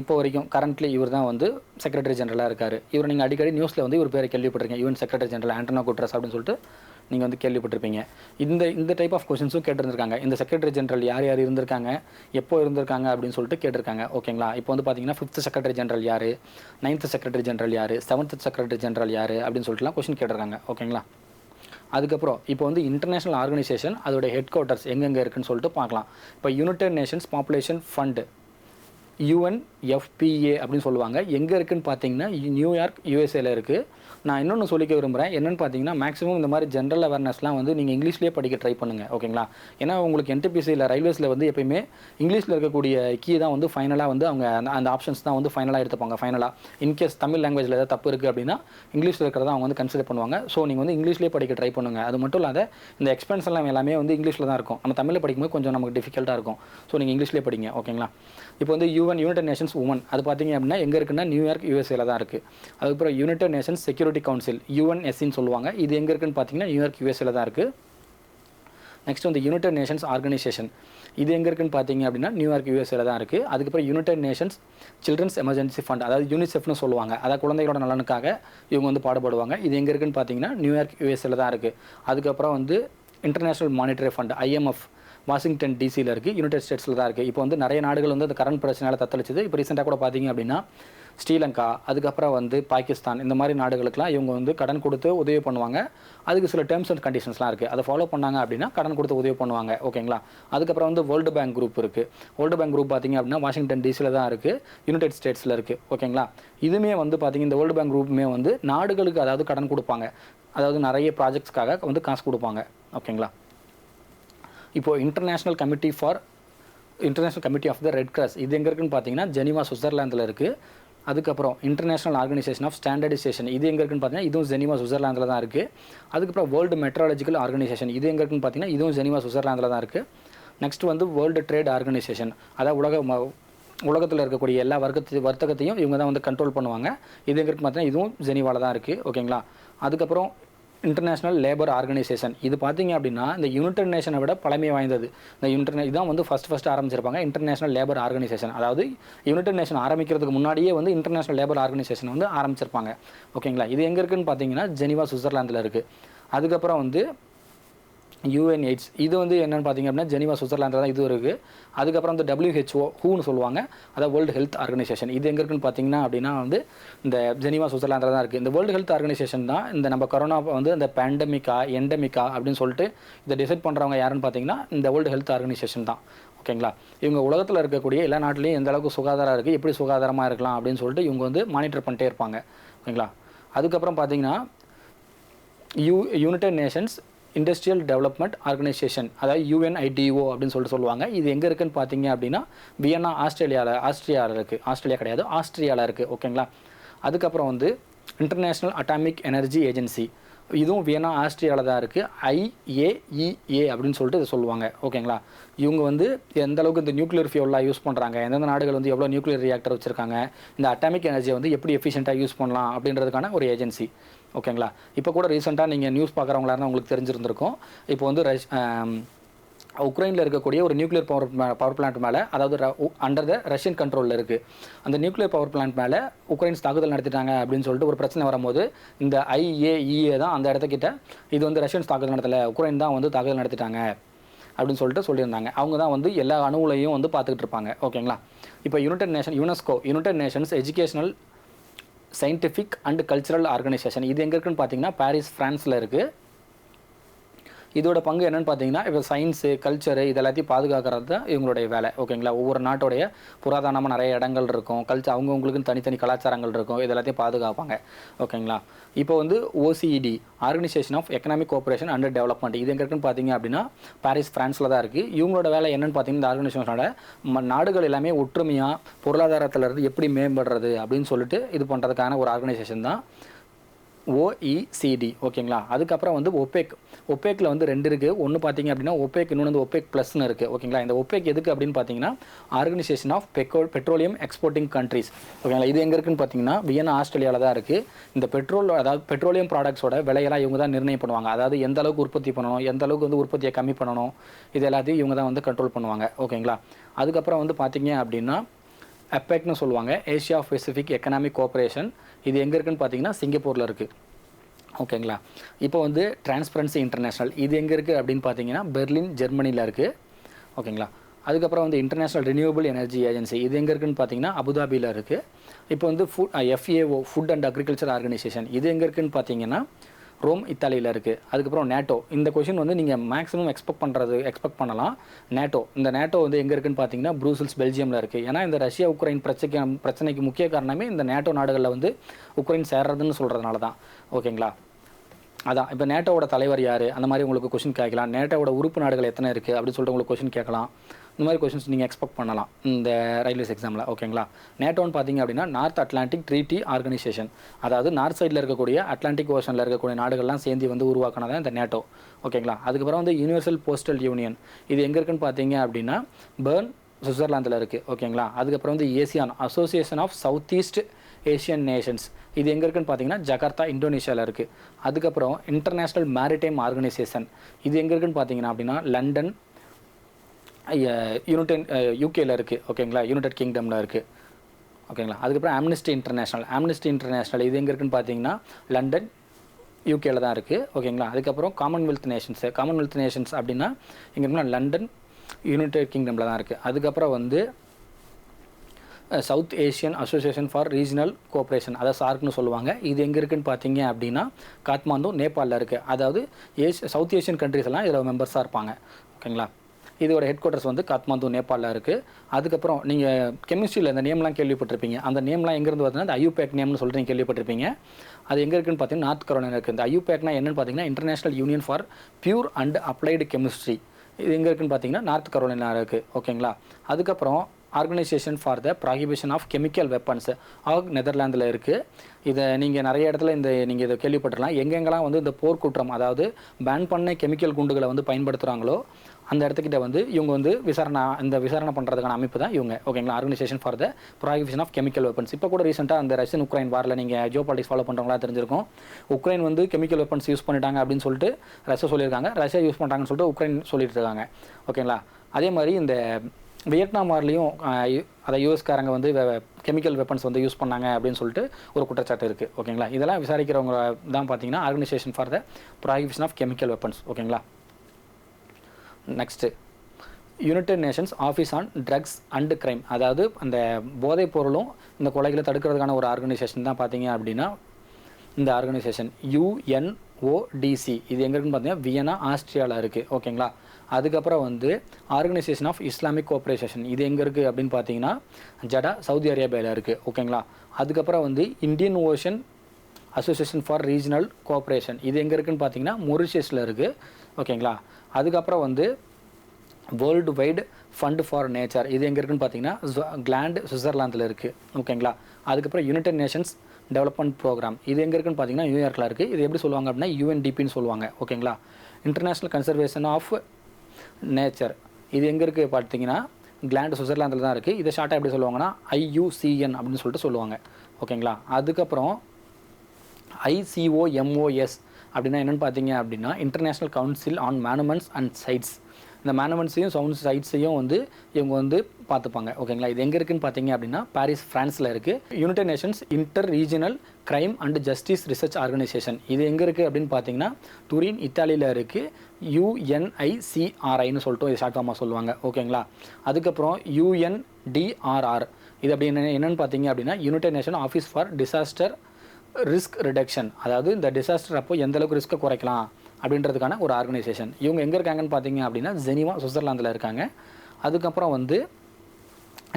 இப்போ வரைக்கும் கரண்ட்லி இவர் தான் வந்து செக்ரட்டரி ஜெனரலாக இருக்கார். இவர் நீங்கள் அடிக்கடி நியூஸில் வந்து இவர் பேரை கேள்விப்பட்டிருக்கீங்க. UN secretary general Antonio Guterres அப்படின்னு சொல்லிட்டு நீங்கள் வந்து கேள்விப்பட்டிருப்பீங்க. இந்த இந்த டைப் ஆஃப் கொஷின்ஸும் கேட்டிருந்திருக்காங்க. இந்த செக்ரட்டரி ஜெனரல் யார் யார் இருந்திருக்காங்க? எப்போ இருந்திருக்காங்க? அப்படின்னு சொல்லிட்டு கேட்டிருக்காங்க. ஓகேங்களா இப்போ வந்து பார்த்தீங்கன்னா ஃபிஃப்த் செக்ரட்டரி ஜெனரல் யார்? நைன்த் செக்ரட்டரி ஜெனரல் யார்? செவன்த் செக்ரட்டரி ஜெனரல் யார்? அப்படின்னு சொல்லிட்டுலாம் கொஷின் கேட்டிருக்காங்க. ஓகேங்களா அதுக்கப்புறம் இப்போ வந்து இன்டர்நேஷனல் ஆர்கனைசேஷன் அதோட ஹெட் குவார்ட்டர்ஸ் எங்கெங்கே இருக்குன்னு சொல்லிட்டு பார்க்கலாம். இப்போ united nations population fund UN FPA அப்படின்னு சொல்லுவாங்க. எங்கே இருக்குன்னு பார்த்தீங்கன்னா நியூயார்க் யூஎஸ்ஏல இருக்குது நான் இன்னொன்று சொல்லிக்க விரும்புகிறேன் என்னென்னு பார்த்தீங்கன்னா மேக்ஸிமம் இந்த மாதிரி ஜென்ரல் அவேர்னஸ்லாம் வந்து நீங்கள் இங்கிலீஷ்லேயே படிக்க ட்ரை பண்ணுங்கள் ஓகேங்களா ஏன்னா உங்களுக்கு என்டிபிசியில் ரயில்வேஸில் வந்து எப்பயுமே இங்கிலீஷில் இருக்கக்கூடிய கீ தான் வந்து ஃபைனலாக வந்து அவங்க அந்த ஆப்ஷன்ஸ் தான் வந்து ஃபைனலாக எடுத்துப்பாங்க ஃபைனலாக இன்கேஸ் தமிழ் லாங்குவேஜில் ஏதாவது தப்பு இருக்குது அப்படின்னா இங்கிலீஷில் இருக்கிறத அவங்க வந்து கன்சிடர் பண்ணுவாங்க. ஸோ நீங்கள் வந்து இங்கிலீஷ்லேயே படிக்க ட்ரை பண்ணுங்கள் அது மட்டும் இல்லாத இந்த எக்ஸ்பென்ஸ் எல்லாம் எல்லாமே வந்து இங்கிலீஷில் தான் இருக்கும். நம்ம தமிழில் படிக்கும்போது கொஞ்சம் நமக்கு டிஃபிகல்ட்டாக இருக்கும். ஸோ நீங்கள் இங்கிலீஷ்லேயே படிங்க. ஓகேங்களா இப்போ வந்து யூஎன் யுனைடெட் நேஷன்ஸ் உமன் அது பார்த்தீங்க அப்படின்னா எங்கே இருக்குன்னா நியூயார்க் யூஎஸ்ஏல தான் இருக்குது அதுக்கப்புறம் யுனைடெட் நேஷன்ஸ் செக்யூரிட்டி கவுன்சில் யூஎன்எஸ்சின்னு சொல்லுவாங்க. இது எங்கே இருக்குன்னு பார்த்தீங்கன்னா நியூயார்க் யூஎஸ்ஏல தான் இருக்குது நெக்ஸ்ட் வந்து யுனைடெட் நேஷன்ஸ் ஆர்கனைசேஷன் இது எங்கே இருக்குன்னு பார்த்தீங்க அப்படின்னா நியூயார்க் யூஎஸ்ஏல தான் இருக்குது அதுக்கப்புறம் united nations children's emergency fund அதாவது யூனிசெஃப்னு சொல்லுவாங்க. அதாவது குழந்தைகளோட நலனுக்காக இவங்க வந்து பாடுபடுவாங்க. இது எங்கே இருக்குன்னு பார்த்தீங்கன்னா நியூயார்க் யூஎஸ்ஏல தான் இருக்குது அதுக்கப்புறம் வந்து international monetary fund IMF Washington டிசியில் இருக்குது யுனைடெட் ஸ்டேட்ஸில் தான் இருக்குது இப்போ வந்து நிறைய நாடுகள் வந்து அந்த கரண்ட் பிரச்சனையால் தத்தளிச்சது. இப்போ ரீசெண்டாக கூட பார்த்தீங்க அப்படின்னா ஸ்ரீலங்கா அதுக்கப்புறம் வந்து பாகிஸ்தான் இந்த மாதிரி நாடுகளுக்கெல்லாம் இவங்க வந்து கடன் கொடுத்து உதவி பண்ணுவாங்க. அதுக்கு சில டேர்ம்ஸ் அண்ட் கண்டிஷன்ஸ்லாம் இருக்குது அதை ஃபாலோ பண்ணாங்க அப்படின்னா கடன் கொடுத்து உதவி பண்ணுவாங்க. ஓகேங்களா அதுக்கப்புறம் வந்து வேர்ல்டு பேங்க் குரூப் இருக்குது வேர்ல்டு பேங்க் குரூப் பார்த்தீங்க அப்படின்னா வாஷிங்டன் டிசியில் தான் இருக்குது யுனைடெட் ஸ்டேட்ஸில் இருக்குது ஓகேங்களா இதுவுமே வந்து பார்த்தீங்க இந்த வேர்ல்டு பேங்க் குரூப்புமே வந்து நாடுகளுக்கு அதாவது கடன் கொடுப்பாங்க. அதாவது நிறைய ப்ராஜெக்ட்ஸ்க்காக வந்து காசு கொடுப்பாங்க. ஓகேங்களா இப்போது international committee for international committee of the red cross இது எங்கே இருக்குன்னு பார்த்தீங்கன்னா ஜெனிவா சுவிட்சர்லாந்தில் இருக்குது அதுக்கப்புறம் இன்டர்நேஷனல் ஆர்கனைசேஷன் ஆஃப் ஸ்டாண்டர்டைசேஷன் இது எங்கே இருக்குன்னு பார்த்தீங்கன்னா இதுவும் ஜெனிவா சுவிட்சர்லாந்தில் தான் இருக்குது அதுக்கப்புறம் வேர்ல்டு மெட்ராலஜிக்கல் ஆர்கனைசேஷன் இது எங்கே இருக்குன்னு பார்த்தீங்கன்னா இதுவும் ஜெனிவா சுவிட்சர்லாந்தில் தான் இருக்குது நெக்ஸ்ட் வந்து வேர்ல்டு ட்ரேட் ஆர்கனைசேஷன் அதாவது உலக உலகத்தில் இருக்கக்கூடிய எல்லா வர்க்கத்து வர்த்தகத்தையும் இவங்க தான் வந்து கண்ட்ரோல் பண்ணுவாங்க. இது எங்கே இருக்குன்னு பார்த்தீங்கன்னா இதுவும் ஜெனிவாவில் தான் இருக்குது ஓகேங்களா? அதுக்கப்புறம் இன்டர்நேஷனல் லேபர் ஆர்கனைசேஷன் இது பார்த்தீங்க அப்படின்னா இந்த யுனைடெட் நேஷனை விட பழமை வாய்ந்தது. இந்த இன்டர்நே இதான் வந்து ஃபஸ்ட் ஃபஸ்ட் ஆரம்பிச்சிருப்பாங்க. இன்டர்நேஷனல் லேபர் ஆர்கனைசேஷன் அதாவது யுனைடெட் நேஷன் ஆரம்பிக்கிறதுக்கு முன்னாடியே வந்து இன்டர்நேஷனல் லேபர் ஆர்கனைசேஷன் வந்து ஆரம்பிச்சிருப்பாங்க. ஓகேங்களா இது எங்கே இருக்குன்னு பார்த்தீங்கன்னா ஜெனிவா சுவிட்சர்லாந்தில் இருக்குது அதுக்கப்புறம் வந்து யூஎன்எய்ட்ஸ் இது வந்து என்னென்னு பார்த்தீங்க அப்படின்னா ஜெனிவா சுவிட்சர்லாந்தில் தான் இது இருக்குது அதுக்கப்புறம் வந்து டபிள்யூஹெச்ஓ ஹூன்னு சொல்லுவாங்க. அதாவது வேர்ல்டு ஹெல்த் ஆர்கனைசேஷன் இது எங்கே இருக்குன்னு பார்த்தீங்கன்னா அப்படின்னா வந்து இந்த ஜெனிவா சுவிட்சர்லாந்தில் தான் இருக்குது இந்த வேர்ல்டு ஹெல்த் ஆர்கனைசேஷன் தான் இந்த நம்ம கொரோனா வந்து இந்த பேண்டமிக்கா எண்டமிக்கா அப்படின்னு சொல்லிட்டு இதை டிசைட் பண்ணுறவங்க யாருன்னு பார்த்தீங்கன்னா இந்த வேர்ல்டு ஹெல்த் ஆர்கனைசேஷன் தான். ஓகேங்களா இவங்க உலகத்தில் இருக்கக்கூடிய எல்லா நாட்டிலையும் எந்த அளவுக்கு சுகாதாரம் இருக்குது எப்படி சுகாதாரமாக இருக்கலாம் அப்படின்னு சொல்லிட்டு இவங்க வந்து மானிட்டர் பண்ணிட்டே இருப்பாங்க. ஓகேங்களா அதுக்கப்புறம் பார்த்தீங்கன்னா U united nations industrial development organisation அதாவது யூஎன்ஐடிஓ அப்படின்னு சொல்லிட்டு சொல்லுவாங்க. இது எங்கே இருக்குன்னு பார்த்தீங்க அப்படின்னா வியன்னா ஆஸ்திரேலியாவில் ஆஸ்திரியாவில் இருக்குது ஆஸ்திரேலியா கிடையாது ஆஸ்திரியாவில் இருக்குது ஓகேங்களா? அதுக்கப்புறம் வந்து இன்டர்நேஷ்னல் அட்டாமிக் எனர்ஜி ஏஜென்சி இதுவும் வியன்னா ஆஸ்திரியாவில் தான் இருக்குது ஐஏஇஏ அப்படின்னு சொல்லிட்டு இதை சொல்லுவாங்க. ஓகேங்களா? இவங்க வந்து எந்த அளவுக்கு இந்த நியூக்ளியர் ஃபியூல்லாம் யூஸ் பண்ணுறாங்க எந்தெந்த நாடுகள் வந்து எவ்வளோ நியூக்ளியர் ரியாக்டர் வச்சுருக்காங்க இந்த அட்டாமிக் எனர்ஜியை வந்து எப்படி எஃபிஷியண்ட்டாக யூஸ் பண்ணலாம் அப்படின்றதுக்கான ஒரு ஏஜென்சி ஓகேங்களா? இப்போ கூட ரீசெண்டாக நீங்கள் நியூஸ் பார்க்குறவங்களாருந்தா உங்களுக்கு தெரிஞ்சிருந்திருக்கும். இப்போ வந்து ரஷ் உக்ரைனில் இருக்கக்கூடிய ஒரு நியூக்ளியர் பவர் பவர் பிளான்ட் மேலே அதாவது அண்டர் த ரஷ்யன் கண்ட்ரோலில் இருக்குது அந்த நியூக்ளியர் பவர் பிளான்ட் மேலே உக்ரைன்ஸ் தாக்குதல் நடத்திட்டாங்க அப்படின்னு சொல்லிட்டு ஒரு பிரச்சனை வரும்போது இந்த ஐஏஇஏ தான் அந்த இடத்துக்கிட்ட இது வந்து ரஷ்யன்ஸ் தாக்குதல் நடத்தலை உக்ரைன் தான் வந்து தாக்குதல் நடத்திட்டாங்க அப்படின்னு சொல்லிட்டு சொல்லியிருந்தாங்க. அவங்க தான் வந்து எல்லா அணுவுலையும் வந்து பார்த்துக்கிட்டு இருப்பாங்க. ஓகேங்களா? இப்போ united nation UNESCO united nations educational scientific and cultural organisation இது எங்கே இருக்குன்னு பார்த்தீங்கன்னா பாரிஸ் ஃப்ரான்ஸில் இருக்குது இதோட பங்கு என்னன்னு பார்த்தீங்கன்னா இப்போ சயின்ஸு கல்ச்சரு இது எல்லாத்தையும் பாதுகாக்கிறது தான் இவங்களுடைய வேலை. ஓகேங்களா? ஒவ்வொரு நாட்டோடைய புராதனமாக நிறைய இடங்கள் இருக்கும். கல்ச்சர் அவங்கவுங்களுக்குன்னு தனித்தனி கலாச்சாரங்கள் இருக்கும். இது எல்லாத்தையும் பாதுகாப்பாங்க. ஓகேங்களா? இப்போ வந்து OECD organisation of economic cooperation under development இது எங்கே இருக்குன்னு பார்த்தீங்க அப்படின்னா பாரிஸ் ஃப்ரான்ஸில் தான் இருக்குது இவங்களோட வேலை என்னன்னு பார்த்தீங்கன்னா இந்த ஆர்கனைசேஷனோட ம- நாடுகள் எல்லாமே ஒற்றுமையாக பொருளாதாரத்திலிருந்து எப்படி மேம்படுறது அப்படின்னு சொல்லிட்டு இது பண்ணுறதுக்கான ஒரு ஆர்கனைசேஷன் தான் ஓஇசிடி ஓகேங்களா? அதுக்கப்புறம் வந்து ஒபேக் ஒபேக்கில் வந்து ரெண்டு இருக்குது ஒன்று பார்த்தீங்க அப்படின்னா ஒபேக் இன்னொன்று வந்து ஒபேக் ப்ளஸ்னு இருக்குது ஓகேங்களா? இந்த ஒபேக் எதுக்கு அப்படின்னு பார்த்தீங்கன்னா organisation of petro petroleum exporting countries ஓகேங்களா? இது எங்கே இருக்குன்னு பார்த்தீங்கன்னா வியன்னா ஆஸ்திரேலியாவில் தான் இருக்குது இந்த பெட்ரோல் அதாவது பெட்ரோலியம் ப்ராடக்ட்ஸோட விலையெல்லாம் இவங்க தான் நிர்ணயம் பண்ணுவாங்க. அதாவது எந்த அளவுக்கு உற்பத்தி பண்ணணும் எந்த அளவுக்கு வந்து உற்பத்தியை கம்மி பண்ணணும் இது எல்லாத்தையும் இவங்க தான் வந்து கண்ட்ரோல் பண்ணுவாங்க. ஓகேங்களா? அதுக்கப்புறம் வந்து பார்த்தீங்க அப்படின்னா அப்பெக்னு சொல்லுவாங்க. ஏஷியா பெசிஃபிக் எக்கனாமிக் கோஆப்ரேஷன் இது எங்கே இருக்குன்னு பார்த்தீங்கன்னா சிங்கப்பூரில் இருக்குது ஓகேங்களா? இப்போ வந்து டிரான்ஸ்பரன்சி இன்டர்நேஷ்னல் இது எங்கே இருக்குது அப்படின்னு பார்த்தீங்கன்னா பெர்லின் ஜெர்மனியில் இருக்குது ஓகேங்களா? அதுக்கப்புறம் வந்து இன்டர்நேஷ்னல் ரினியூவபிள் எனர்ஜி ஏஜென்சி இது எங்கே இருக்குன்னு பார்த்தீங்கன்னா அபுதாபியில் இருக்குது இப்போ வந்து food FAO food and agriculture organisation இது எங்கே இருக்குன்னு பார்த்தீங்கன்னா ரோம் இத்தாலியில் இருக்குது அதுக்கப்புறம் நேட்டோ. இந்த கொஷின் வந்து நீங்கள் மேக்ஸிமம் எக்ஸ்பெக்ட் பண்ணுறது எக்ஸ்பெக்ட் பண்ணலாம். நேட்டோ. இந்த நேட்டோ வந்து எங்கே இருக்குன்னு பார்த்தீங்கன்னா ப்ரூசல்ஸ் பெல்ஜியமில் இருக்குது ஏன்னா இந்த ரஷ்யா உக்ரைன் பிரச்சனைக்கு பிரச்சனைக்கு முக்கிய காரணமே இந்த நேட்டோ நாடுகளில் வந்து உக்ரைன் சேர்றதுன்னு சொல்கிறதுனால தான். ஓகேங்களா? அதான். இப்போ நேட்டோவோட தலைவர் யார்? அந்த மாதிரி உங்களுக்கு கொஷின் கேட்கலாம். நேட்டோவோட உறுப்பு நாடுகள் எத்தனை இருக்குது அப்படின்னு சொல்லிட்டு உங்களுக்கு கொஷின் கேட்கலாம். இந்த மாதிரி கொஷின்ஸ் நீங்கள் எக்ஸ்பெக்ட் பண்ணலாம். இந்த ரயில்வேஸ் எக்ஸாமில் ஓகேங்களா நேட்டோன்னு பார்த்தீங்க அப்படின்னா நார்த் அட்லாண்டிக் ட்ரீட்டி ஆர்கனைசேஷன் அதாவது நார்த் சைடில் இருக்கக்கூடிய அட்லாண்டிக் ஓஷனில் இருக்கக்கூடிய நாடுகள்லாம் சேர்ந்து வந்து உருவாக்கினதான் இந்த நேட்டோ ஓகேங்களா அதுக்கப்புறம் வந்து யூனிவர்சல் போஸ்டல் யூனியன் இது எங்கே இருக்குன்னு பார்த்தீங்க அப்படின்னா பேர்ன் சுவிட்சர்லாந்தில் இருக்குது ஓகேங்களா அதுக்கப்புறம் வந்து ASEAN association of south east asian nations இது எங்கே இருக்குன்னு பார்த்தீங்கன்னா ஜகார்த்தா இந்தோனேஷியாவில் இருக்குது அதுக்கப்புறம் இன்டர்நேஷ்னல் மேரிடைம் ஆர்கனைசேஷன் இது எங்கே இருக்குன்னு பார்த்தீங்கன்னா அப்படின்னா லண்டன் யுனைடெட் யூகேல இருக்குது ஓகேங்களா? யுனைடெட் கிங்டமில் இருக்குது ஓகேங்களா? அதுக்கப்புறம் ஆம்னஸ்டி இன்டர்நேஷனல் ஆம்னஸ்டி இன்டர்நேஷனல் இது எங்கே இருக்குன்னு பார்த்தீங்கன்னா லண்டன் யூகேல தான் இருக்குது ஓகேங்களா? அதுக்கப்புறம் காமன்வெல்த் நேஷன்ஸு காமன்வெல்த் நேஷன்ஸ் அப்படின்னா இங்கே இருக்குன்னா லண்டன் யுனைடெட் கிங்டமில் தான் இருக்குது அதுக்கப்புறம் வந்து south asian association for regional cooperation அதை சார்க்னு சொல்லுவாங்க. இது எங்கே இருக்குன்னு பார்த்தீங்க அப்படின்னா காத்மாண்டு நேபாளில் இருக்குது அதாவது ஏஷ் சவுத் ஏஷியன் கண்ட்ரிஸ் எல்லாம் இதில் மெம்பர்ஸாக இருப்பாங்க. ஓகேங்களா? இதோட ஹெட் குவார்ட்டர்ஸ் வந்து காத்மாந்து நேபாளில் இருக்குது அதுக்கப்புறம் நீங்கள் கெமிஸ்ட்ரியில் இந்த நேம்லாம் கேள்விப்பட்டிருப்பீங்க. அந்த நேம்லாம் எங்கேருந்து பார்த்தீங்கன்னா இந்த ஐயூபேக் நேம்னு சொல்லிட்டு நீங்கள் கேள்விப்பட்டிருப்பீங்க. அது எங்கே இருக்குன்னு பார்த்தீங்கன்னா நார்த் கரோலினா இருக்குது இந்த ஐயூபேக்னா என்னென்னு பார்த்தீங்கன்னா international union for pure and applied chemistry இது எங்கே இருக்குன்னு பார்த்தீங்கன்னா நார்த் கரோலினா இருக்குது ஓகேங்களா? அதுக்கப்புறம் organisation for the prohibition of chemical weapons Hague நெதர்லாந்தில் இருக்குது இதை நீங்கள் நிறைய இடத்துல இந்த நீங்கள் இதை கேள்விப்பட்டிருக்கலாம். எங்கெங்கெல்லாம் வந்து இந்த போர்க்குற்றம் அதாவது பேன் பண்ண கெமிக்கல் குண்டுகளை வந்து பயன்படுத்துகிறாங்களோ அந்த இடத்துக்கிட்ட வந்து இவங்க வந்து விசாரணை இந்த விசாரணை பண்ணுறதுக்கான அமைப்பு தான் இவங்க. ஓகேங்களா? Organisation for the prohibition of chemical weapons இப்போ கூட ரீசெண்டாக அந்த ரஷ்யன் உக்ரைன் வாரில் நீங்கள் ஜியோ பாலிட்டிக்ஸ் ஃபாலோ பண்ணுறவங்களா தெரிஞ்சிருக்கும். உக்ரைன் வந்து கெமிக்கல் வெப்பன்ஸ் யூஸ் பண்ணிட்டாங்க அப்படின்னு சொல்லிட்டு ரஷ்யா சொல்லியிருக்காங்க. ரஷ்யா யூஸ் பண்ணுறாங்கன்னு சொல்லிட்டு உக்ரைன் சொல்லிட்டு இருக்காங்க. ஓகேங்களா? அதே மாதிரி இந்த வியட்நாம் வார்லேயும் அதை யூஎஸ்காரங்க வந்து கெமிக்கல் வெப்பன்ஸ் வந்து யூஸ் பண்ணாங்க அப்படின்னு சொல்லிட்டு ஒரு குற்றச்சாட்டு இருக்குது ஓகேங்களா? இதெல்லாம் விசாரிக்கிறவங்க தான் பார்த்தீங்கன்னா organisation for the prohibition of chemical weapons ஓகேங்களா? Next united nations office on drugs and crime அதாவது அந்த போதைப் பொருளும் இந்த கொலைகளை தடுக்கிறதுக்கான ஒரு ஆர்கனைசேஷன் தான் பார்த்தீங்க அப்படின்னா இந்த ஆர்கனைசேஷன் யுஎன்ஓடிசி இது எங்கே இருக்குன்னு பார்த்தீங்கன்னா வியனா ஆஸ்திரியாவில் இருக்குது ஓகேங்களா? அதுக்கப்புறம் வந்து ஆர்கனைசேஷன் ஆஃப் இஸ்லாமிக் கோஆப்ரேஷன் இது எங்கே இருக்குது அப்படின்னு பார்த்தீங்கன்னா ஜடா சவுதி அரேபியாவில் இருக்குது ஓகேங்களா? அதுக்கப்புறம் வந்து Indian ocean association for regional cooperation இது எங்கே இருக்குதுன்னு பார்த்தீங்கன்னா மொரிஷியஸில் இருக்குது ஓகேங்களா? அதுக்கப்புறம் வந்து world wide fund for nature இது எங்கே இருக்குன்னு பார்த்தீங்கன்னா கிளாண்ட் சுவிட்சர்லாந்தில் இருக்குது ஓகேங்களா அதுக்கப்புறம் யுனைடெட் நேஷன்ஸ் டெவலப்மெண்ட் ப்ரோக்ராம் இது எங்கே இருக்குன்னு பார்த்தீங்கன்னா நியூயார்க்கில் இருக்குது இது எப்படி சொல்லுவாங்க அப்படின்னா யூஎன்டிபின்னு சொல்லுவாங்க. ஓகேங்களா இன்டர்நேஷ்னல் கன்சர்வேஷன் ஆஃப் நேச்சர் இது எங்கே இருக்குது பார்த்தீங்கன்னா கிளாண்ட் சுவிட்சர்லாந்தில் தான் இருக்குது இதை ஷார்ட்டாக எப்படி சொல்லுவாங்கன்னா ஐயூசிஎன் அப்படின்னு சொல்லிட்டு சொல்லுவாங்க. ஓகேங்களா அதுக்கப்புறம் ஐசிஓஎம்ஓஎஸ் அப்படின்னா என்னென்னு பார்த்தீங்க அப்படின்னா international council on monuments and sites இந்த மேனுமெண்ட்ஸையும் சவுண்ட் சைட்ஸையும் வந்து இவங்க வந்து பார்த்துப்பாங்க. ஓகேங்களா? இது எங்கே இருக்குன்னு பார்த்தீங்க அப்படின்னா பாரிஸ் ஃப்ரான்ஸில் இருக்குது united nations inter regional crime and justice research organisation இது எங்கே இருக்குது அப்படின்னு பார்த்தீங்கன்னா துரின் இத்தாலியில் இருக்குது யூஎன்ஐசிஆர்ஐன்னு சொல்லிட்டு இது ஷார்ட் ஃபார்மாக சொல்லுவாங்க. ஓகேங்களா? அதுக்கப்புறம் யூஎன்டிஆர்ஆர் இது அப்படி என்ன என்னென்னு பார்த்தீங்க அப்படின்னா united nation office for disaster risk reduction அதாவது இந்த டிசாஸ்டர் அப்போ எந்த அளவுக்கு ரிஸ்க்கை குறைக்கலாம் அப்படின்றதுக்கான ஒரு ஆர்கனைசேஷன் இவங்க எங்கே இருக்காங்கன்னு பார்த்தீங்க அப்படின்னா ஜெனிவா சுவிட்சர்லாந்தில் இருக்காங்க. அதுக்கப்புறம் வந்து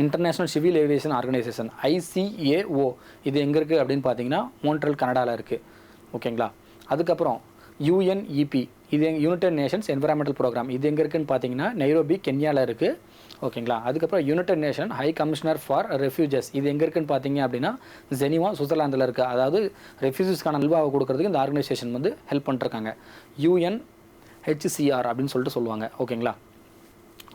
international civil aviation organisation ICAO இது எங்கே இருக்குது அப்படின்னு பார்த்தீங்கன்னா மோன்ட்ரல் கனடாவில் இருக்குது ஓகேங்களா? அதுக்கப்புறம் யூஎன்இபி இது யுனைடெட் நேஷன்ஸ் என்விரான்மெண்டல் ப்ரோக்ராம் இது எங்கே இருக்குன்னு பார்த்தீங்கன்னா நைரோபி கென்யாவில் இருக்குது ஓகேங்களா? அதுக்கப்புறம் united nation high commissioner for refugees இது எங்கே இருக்குன்னு பார்த்தீங்க அப்படின்னா ஜெனிவா சுவிட்சர்லாந்தில் இருக்குது அதாவது ரெஃப்யூஜஸ்க்கான நல்வாவை கொடுக்கறதுக்கு இந்த ஆர்கனைசேஷன் வந்து ஹெல்ப் பண்ணிருக்காங்க. யூஎன் ஹெச்சிசிஆர் அப்படின்னு சொல்லிட்டு சொல்லுவாங்க. ஓகேங்களா?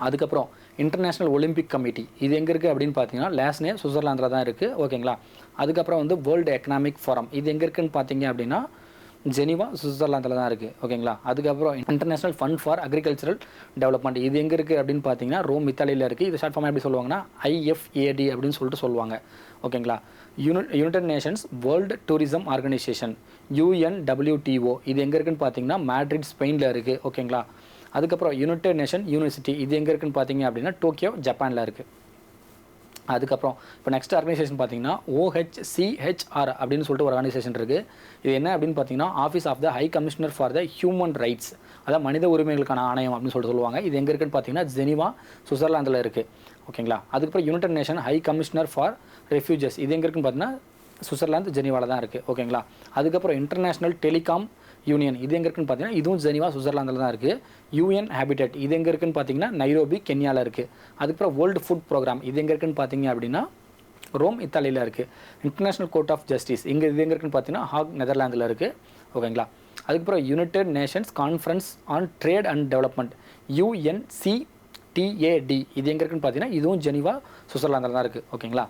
அதுக்கப்புறம் இன்டர்நேஷ்னல் ஒலிம்பிக் கமிட்டி இது எங்கே இருக்குது அப்படின்னு பார்த்தீங்கன்னா லேஸ்னே சுவிட்சர்லாந்தில் தான் இருக்குது ஓகேங்களா? அதுக்கப்புறம் வந்து வேர்ல்டு எக்கனாமிக் ஃபோரம் இது எங்கே இருக்குன்னு பார்த்தீங்க அப்படின்னா ஜெனிவா சுவிட்சர்லாந்தில் தான் இருக்குது ஓகேங்களா? அதுக்கப்புறம் international fund for agricultural development இது எங்கே இருக்குது அப்படின்னு பார்த்தீங்கன்னா ரோம் இத்தாலியில் இருக்குது இது ஷார்ட் ஃபார்ம் எப்படி சொல்லுவாங்கன்னா ஐஎஃப்ஏடி அப்படின்னு சொல்லிட்டு சொல்லுவாங்க. ஓகேங்களா? Uni united nations world tourism organisation UNWTO இது எங்கே இருக்குன்னு பார்த்தீங்கன்னா மேட்ரிட் ஸ்பெயினில் இருக்குது ஓகேங்களா? அதுக்கப்புறம் யுனைடெட் நேஷன் யூனிவர்சிட்டி இது எங்கே இருக்குன்னு பார்த்தீங்க அப்படின்னா டோக்கியோ ஜப்பானில் இருக்குது அதுக்கப்புறம் இப்போ நெக்ஸ்ட் ஆர்கனைசேஷன் பார்த்தீங்கன்னா ஓஹெச்சிஹெச்ஆர் அப்படின்னு சொல்லிட்டு ஒரு ஆர்கனைசேஷன் இருக்குது இது என்ன அப்படின்னு பார்த்தீங்கன்னா office of the high commissioner for the human rights அதாவது மனித உரிமைகளுக்கான ஆணையம் அப்படின்னு சொல்லிட்டு சொல்லுவாங்க. இது எங்கே இருக்குன்னு பார்த்தீங்கன்னா ஜெனிவா சுவிட்சர்லாந்தில் இருக்குது ஓகேங்களா அதுக்கப்புறம் united nation high commissioner for refugees இது எங்கே இருக்குன்னு பார்த்தீங்கன்னா சுவிட்சர்லாந்து ஜெனிவாவில் தான் இருக்குது ஓகேங்களா அதுக்கப்புறம் இன்டர்நேஷனல் டெலிகாம் யூனியன். இது எங்கே இருக்குன்னு பார்த்தீங்கன்னா இதுவும் ஜெனிவா சுவிட்சர்லாந்தில் தான் இருக்குது யூஎன் ஹேபிடேட் இது எங்கே இருக்குன்னு பார்த்தீங்கன்னா நைரோபி கென்யாவில் இருக்குது அதுக்கப்புறம் வேர்ல்டு ஃபுட் ப்ரோக்ராம் இது எங்கே இருக்குன்னு பார்த்தீங்க அப்படின்னா ரோம் இத்தாலியில் இருக்குது இன்டர்நேஷனல் கோர்ட் ஆஃப் ஜஸ்டிஸ் இங்கே இது எங்கே இருக்குன்னு பார்த்தீங்கன்னா ஹாக் நெதர்லாந்தில் இருக்குது ஓகேங்களா? அதுக்கப்புறம் united nations conference on trade and development UNCTAD இது எங்கே இருக்குன்னு பார்த்தீங்கன்னா இதுவும் ஜெனிவா சுவிட்சர்லாந்தில் தான் இருக்குது ஓகேங்களா?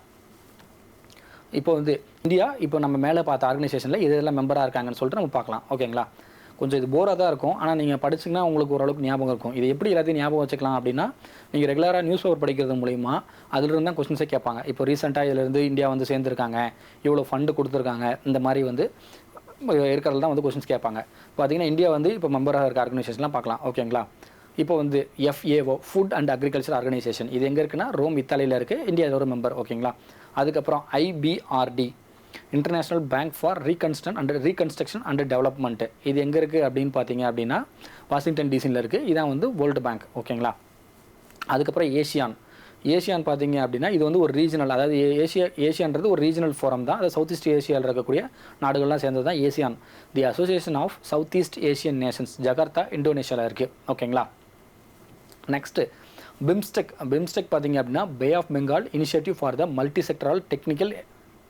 இப்போ வந்து இந்தியா இப்போ நம்ம மேலே பார்த்த ஆர்கனைசேஷனில் எது எதெல்லாம் மெம்பராக இருக்காங்கன்னு சொல்லிட்டு நம்ம பார்க்கலாம். ஓகேங்களா கொஞ்சம் இது போராக தான் இருக்கும். ஆனால் நீங்கள் படிச்சிங்கன்னா உங்களுக்கு ஓரளவுக்கு ஞாபகம் இருக்கும். இது எப்படி எல்லாத்தையும் ஞாபகம் வச்சுக்கலாம் அப்படின்னா நீங்கள் ரெகுலராக நியூஸ் பேப்பர் படிக்கிறது மூலிமா அதுலேருந்து தான் கொஸ்டின்ஸே கேட்பாங்க. இப்போ ரீசெண்டாக இதிலேருந்து இந்தியா வந்து சேர்ந்துருக்காங்க. இவ்வளோ ஃபண்டு கொடுத்துருக்காங்க. இந்த மாதிரி வந்து இருக்கிறது தான் வந்து கொஸ்டின்ஸ் கேட்பாங்க. பார்த்தீங்கன்னா இந்தியா வந்து இப்போ மெம்பராக இருக்க ஆர்கனைசேஷன்லாம் பார்க்கலாம். ஓகேங்களா இப்போ வந்து FAO food and agriculture organisation இது எங்கே இருக்குன்னா ரோம் இத்தாலியில் இருக்குது இந்தியா ஒரு மெம்பர் ஓகேங்களா அதுக்கப்புறம் IBRD international bank for ரீகன்ஸ்டன் and reconstruction and development இது எங்கே இருக்குது அப்படின்னு பார்த்தீங்க அப்படின்னா வாஷிங்டன் டிசியில் இருக்குது இதான் வந்து வேர்ல்டு பேங்க் ஓகேங்களா அதுக்கப்புறம் ஏசியான் ஏஷியான் பார்த்தீங்க அப்படின்னா இது வந்து ஒரு ரீஜனல் அதாவது ஏஷியா ஏஷியான்றது ஏசியான்றது ஒரு ரீஜனல் ஃபோரம் தான். அது சவுத் ஈஸ்ட் ஏசியாவில் இருக்கக்கூடிய நாடுகள்லாம் சேர்ந்தது தான் ASEAN the association of south east asian nations Jakarta இந்தோனேஷியாவில் இருக்குது ஓகேங்களா நெக்ஸ்ட்டு பிம்ஸ்டெக் பிம்ஸ்டெக் பார்த்தீங்க அப்படின்னா bay of Bengal initiative for the multi sectoral technical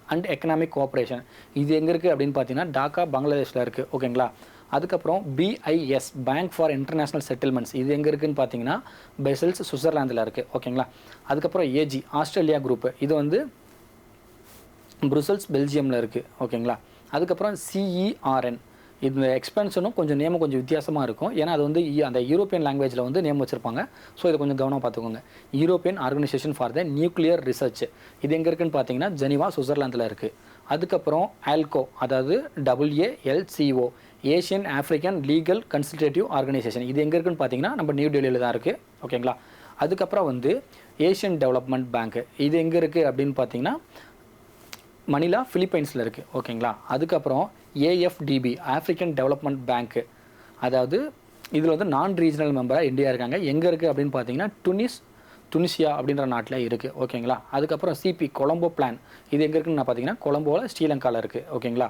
and economic cooperation இது எங்கே இருக்குது அப்படின்னு பார்த்தீங்கன்னா டாக்கா பங்களாதேஷில் இருக்குது ஓகேங்களா அதுக்கப்புறம் BIS bank for international settlements இது எங்கே இருக்குதுன்னு பார்த்தீங்கன்னா பெசல்ஸ் சுவிட்சர்லாந்தில் இருக்குது ஓகேங்களா அதுக்கப்புறம் ஏஜி ஆஸ்திரேலியா குரூப்பு இது வந்து புருசல்ஸ் பெல்ஜியமில் இருக்குது ஓகேங்களா அதுக்கப்புறம் சிஇஆர்என் இந்த எக்ஸ்பென்ஷனும் கொஞ்சம் நேமும் கொஞ்சம் வித்தியாசமாக இருக்கும். ஏன்னா அது வந்து அந்த யூரோப்பியன் லாங்குவேஜில் வந்து நேம் வச்சுருப்பாங்க. ஸோ இதை கொஞ்சம் கவனமாக பார்த்துக்கோங்க. European organisation for the nuclear research இது எங்கே இருக்குன்னு பார்த்தீங்கன்னா ஜெனிவா சுவிட்சர்லாந்தில் இருக்குது அதுக்கப்புறம் ஆல்கோ அதாவது WALCO asian african legal consultative organisation இது எங்கே இருக்குன்னு பார்த்தீங்கன்னா நம்ம நியூ டெல்லியில் தான் இருக்குது ஓகேங்களா அதுக்கப்புறம் வந்து ஏஷியன் டெவலப்மெண்ட் பேங்க் இது எங்கே இருக்குது அப்படின்னு பார்த்தீங்கன்னா மணிலா ஃபிலிப்பைன்ஸில் இருக்குது ஓகேங்களா அதுக்கப்புறம் ஏஎஃப்டிபி ஆஃப்ரிக்கன் டெவலப்மெண்ட் பேங்க்கு அதாவது இதில் வந்து நான் ரீஜனல் மெம்பராக இந்தியா இருக்காங்க. எங்கே இருக்குது அப்படின்னு பார்த்தீங்கன்னா டுனிஸ் துனிசியா அப்படின்ற நாட்டில் இருக்குது ஓகேங்களா அதுக்கப்புறம் சிபி கொலம்போ பிளான் இது எங்கே இருக்குன்னு நான் பார்த்தீங்கன்னா கொலம்போவில் ஸ்ரீலங்காவில் இருக்குது ஓகேங்களா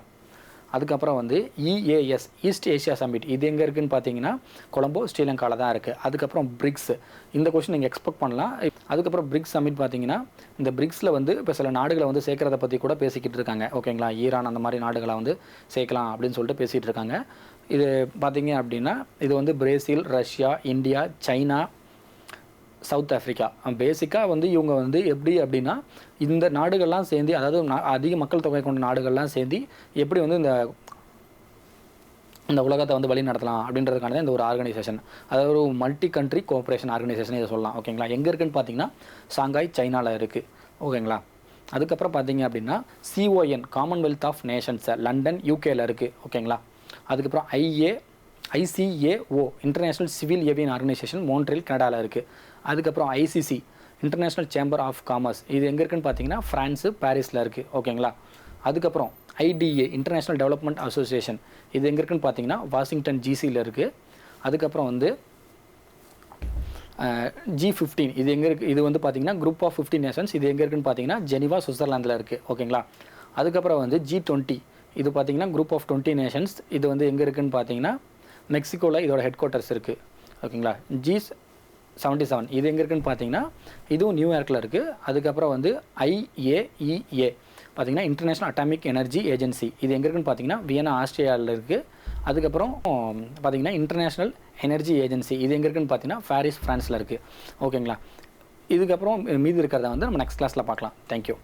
அதுக்கப்புறம் வந்து இஏஎஸ் ஈஸ்ட் ஏஷியா சமிட் இது எங்கே இருக்குதுன்னு பார்த்தீங்கன்னா கொலம்போ ஸ்ரீலங்காவில் தான் இருக்குது அதுக்கப்புறம் பிரிக்ஸ் இந்த கொஸ்டின் நீங்கள் எக்ஸ்பெக்ட் பண்ணலாம். அதுக்கப்புறம் பிரிக்ஸ் சமிட் பார்த்தீங்கன்னா இந்த பிரிக்ஸில் வந்து இப்போ சில நாடுகளை வந்து சேர்க்குறத பற்றி கூட பேசிக்கிட்டு இருக்காங்க. ஓகேங்களா ஈரான் அந்த மாதிரி நாடுகளை வந்து சேர்க்கலாம் அப்படின்னு சொல்லிட்டு பேசிகிட்டு இருக்காங்க. இது பார்த்தீங்க அப்படின்னா இது வந்து Brazil Russia India China south Africa. பேசிக்காக வந்து இவங்க வந்து எப்படி அப்படின்னா இந்த நாடுகள்லாம் சேர்ந்து அதாவது அதிக மக்கள் தொகை கொண்ட நாடுகள்லாம் சேர்ந்து எப்படி வந்து இந்த இந்த உலகத்தை வந்து வழி நடத்தலாம் அப்படின்றதுக்கான இந்த ஒரு ஆர்கனைசேஷன் அதாவது ஒரு மல்டி கண்ட்ரி கோஆப்ரேஷன் ஆர்கனைசேஷன் இதை சொல்லலாம். ஓகேங்களா? எங்கே இருக்குன்னு பார்த்தீங்கன்னா சாங்காய் சைனாவில் இருக்குது ஓகேங்களா? அதுக்கப்புறம் பார்த்தீங்க அப்படின்னா CON commonwealth of nations London யூகேல இருக்குது ஓகேங்களா? அதுக்கப்புறம் IA ICAO international civil avian organisation Montreal கனடாவில் இருக்குது அதுக்கப்புறம் ICC international chamber of commerce இது எங்கே இருக்குன்னு பார்த்தீங்கன்னா ஃப்ரான்ஸு பாரிஸில் இருக்குது ஓகேங்களா அதுக்கப்புறம் ஐடிஏ இன்டர்நேஷ்னல் டெவலப்மெண்ட் அசோசியேஷன் இது எங்கே இருக்குன்னு பார்த்தீங்கன்னா வாஷிங்டன் ஜிசியில் இருக்குது அதுக்கப்புறம் வந்து ஜி ஃபிஃப்டீன் இது எங்கே இருக்குது இது வந்து பார்த்தீங்கன்னா குரூப் ஆஃப் ஃபிஃப்டீன் நேஷன்ஸ் இது எங்கே இருக்குன்னு பார்த்தீங்கன்னா ஜெனிவா சுவிட்சர்லாந்தில் இருக்குது ஓகேங்களா அதுக்கப்புறம் வந்து ஜி டுவெண்ட்டி இது பார்த்தீங்கன்னா குரூப் ஆஃப் டுவெண்ட்டி நேஷன்ஸ் இது வந்து எங்கே இருக்குன்னு பார்த்தீங்கன்னா மெக்சிகோவில் இதோட ஹெட் குவார்ட்டர்ஸ் இருக்குது ஓகேங்களா ஜி செவன்ட்டி செவன் இது எங்கே இருக்குன்னு பார்த்தீங்கன்னா இதுவும் நியூயார்க்கில் இருக்குது அதுக்கப்புறம் வந்து ஐஏஇஏ பார்த்தீங்கன்னா இன்டர்நேஷனல் அட்டாமிக் எனர்ஜி ஏஜென்சி இது எங்கே இருக்குன்னு பார்த்தீங்கன்னா வியனா ஆஸ்திரேலியாவில் இருக்குது அதுக்கப்புறம் பார்த்தீங்கன்னா இன்டர்நேஷ்னல் எனர்ஜி ஏஜென்சி இது எங்கே இருக்குன்னு பார்த்தீங்கன்னா பாரிஸ் ஃப்ரான்ஸில் இருக்குது ஓகேங்களா இதுக்கப்புறம் மீதி இருக்கிறத வந்து நம்ம நெக்ஸ்ட் கிளாஸில் பார்க்கலாம் தேங்க்யூ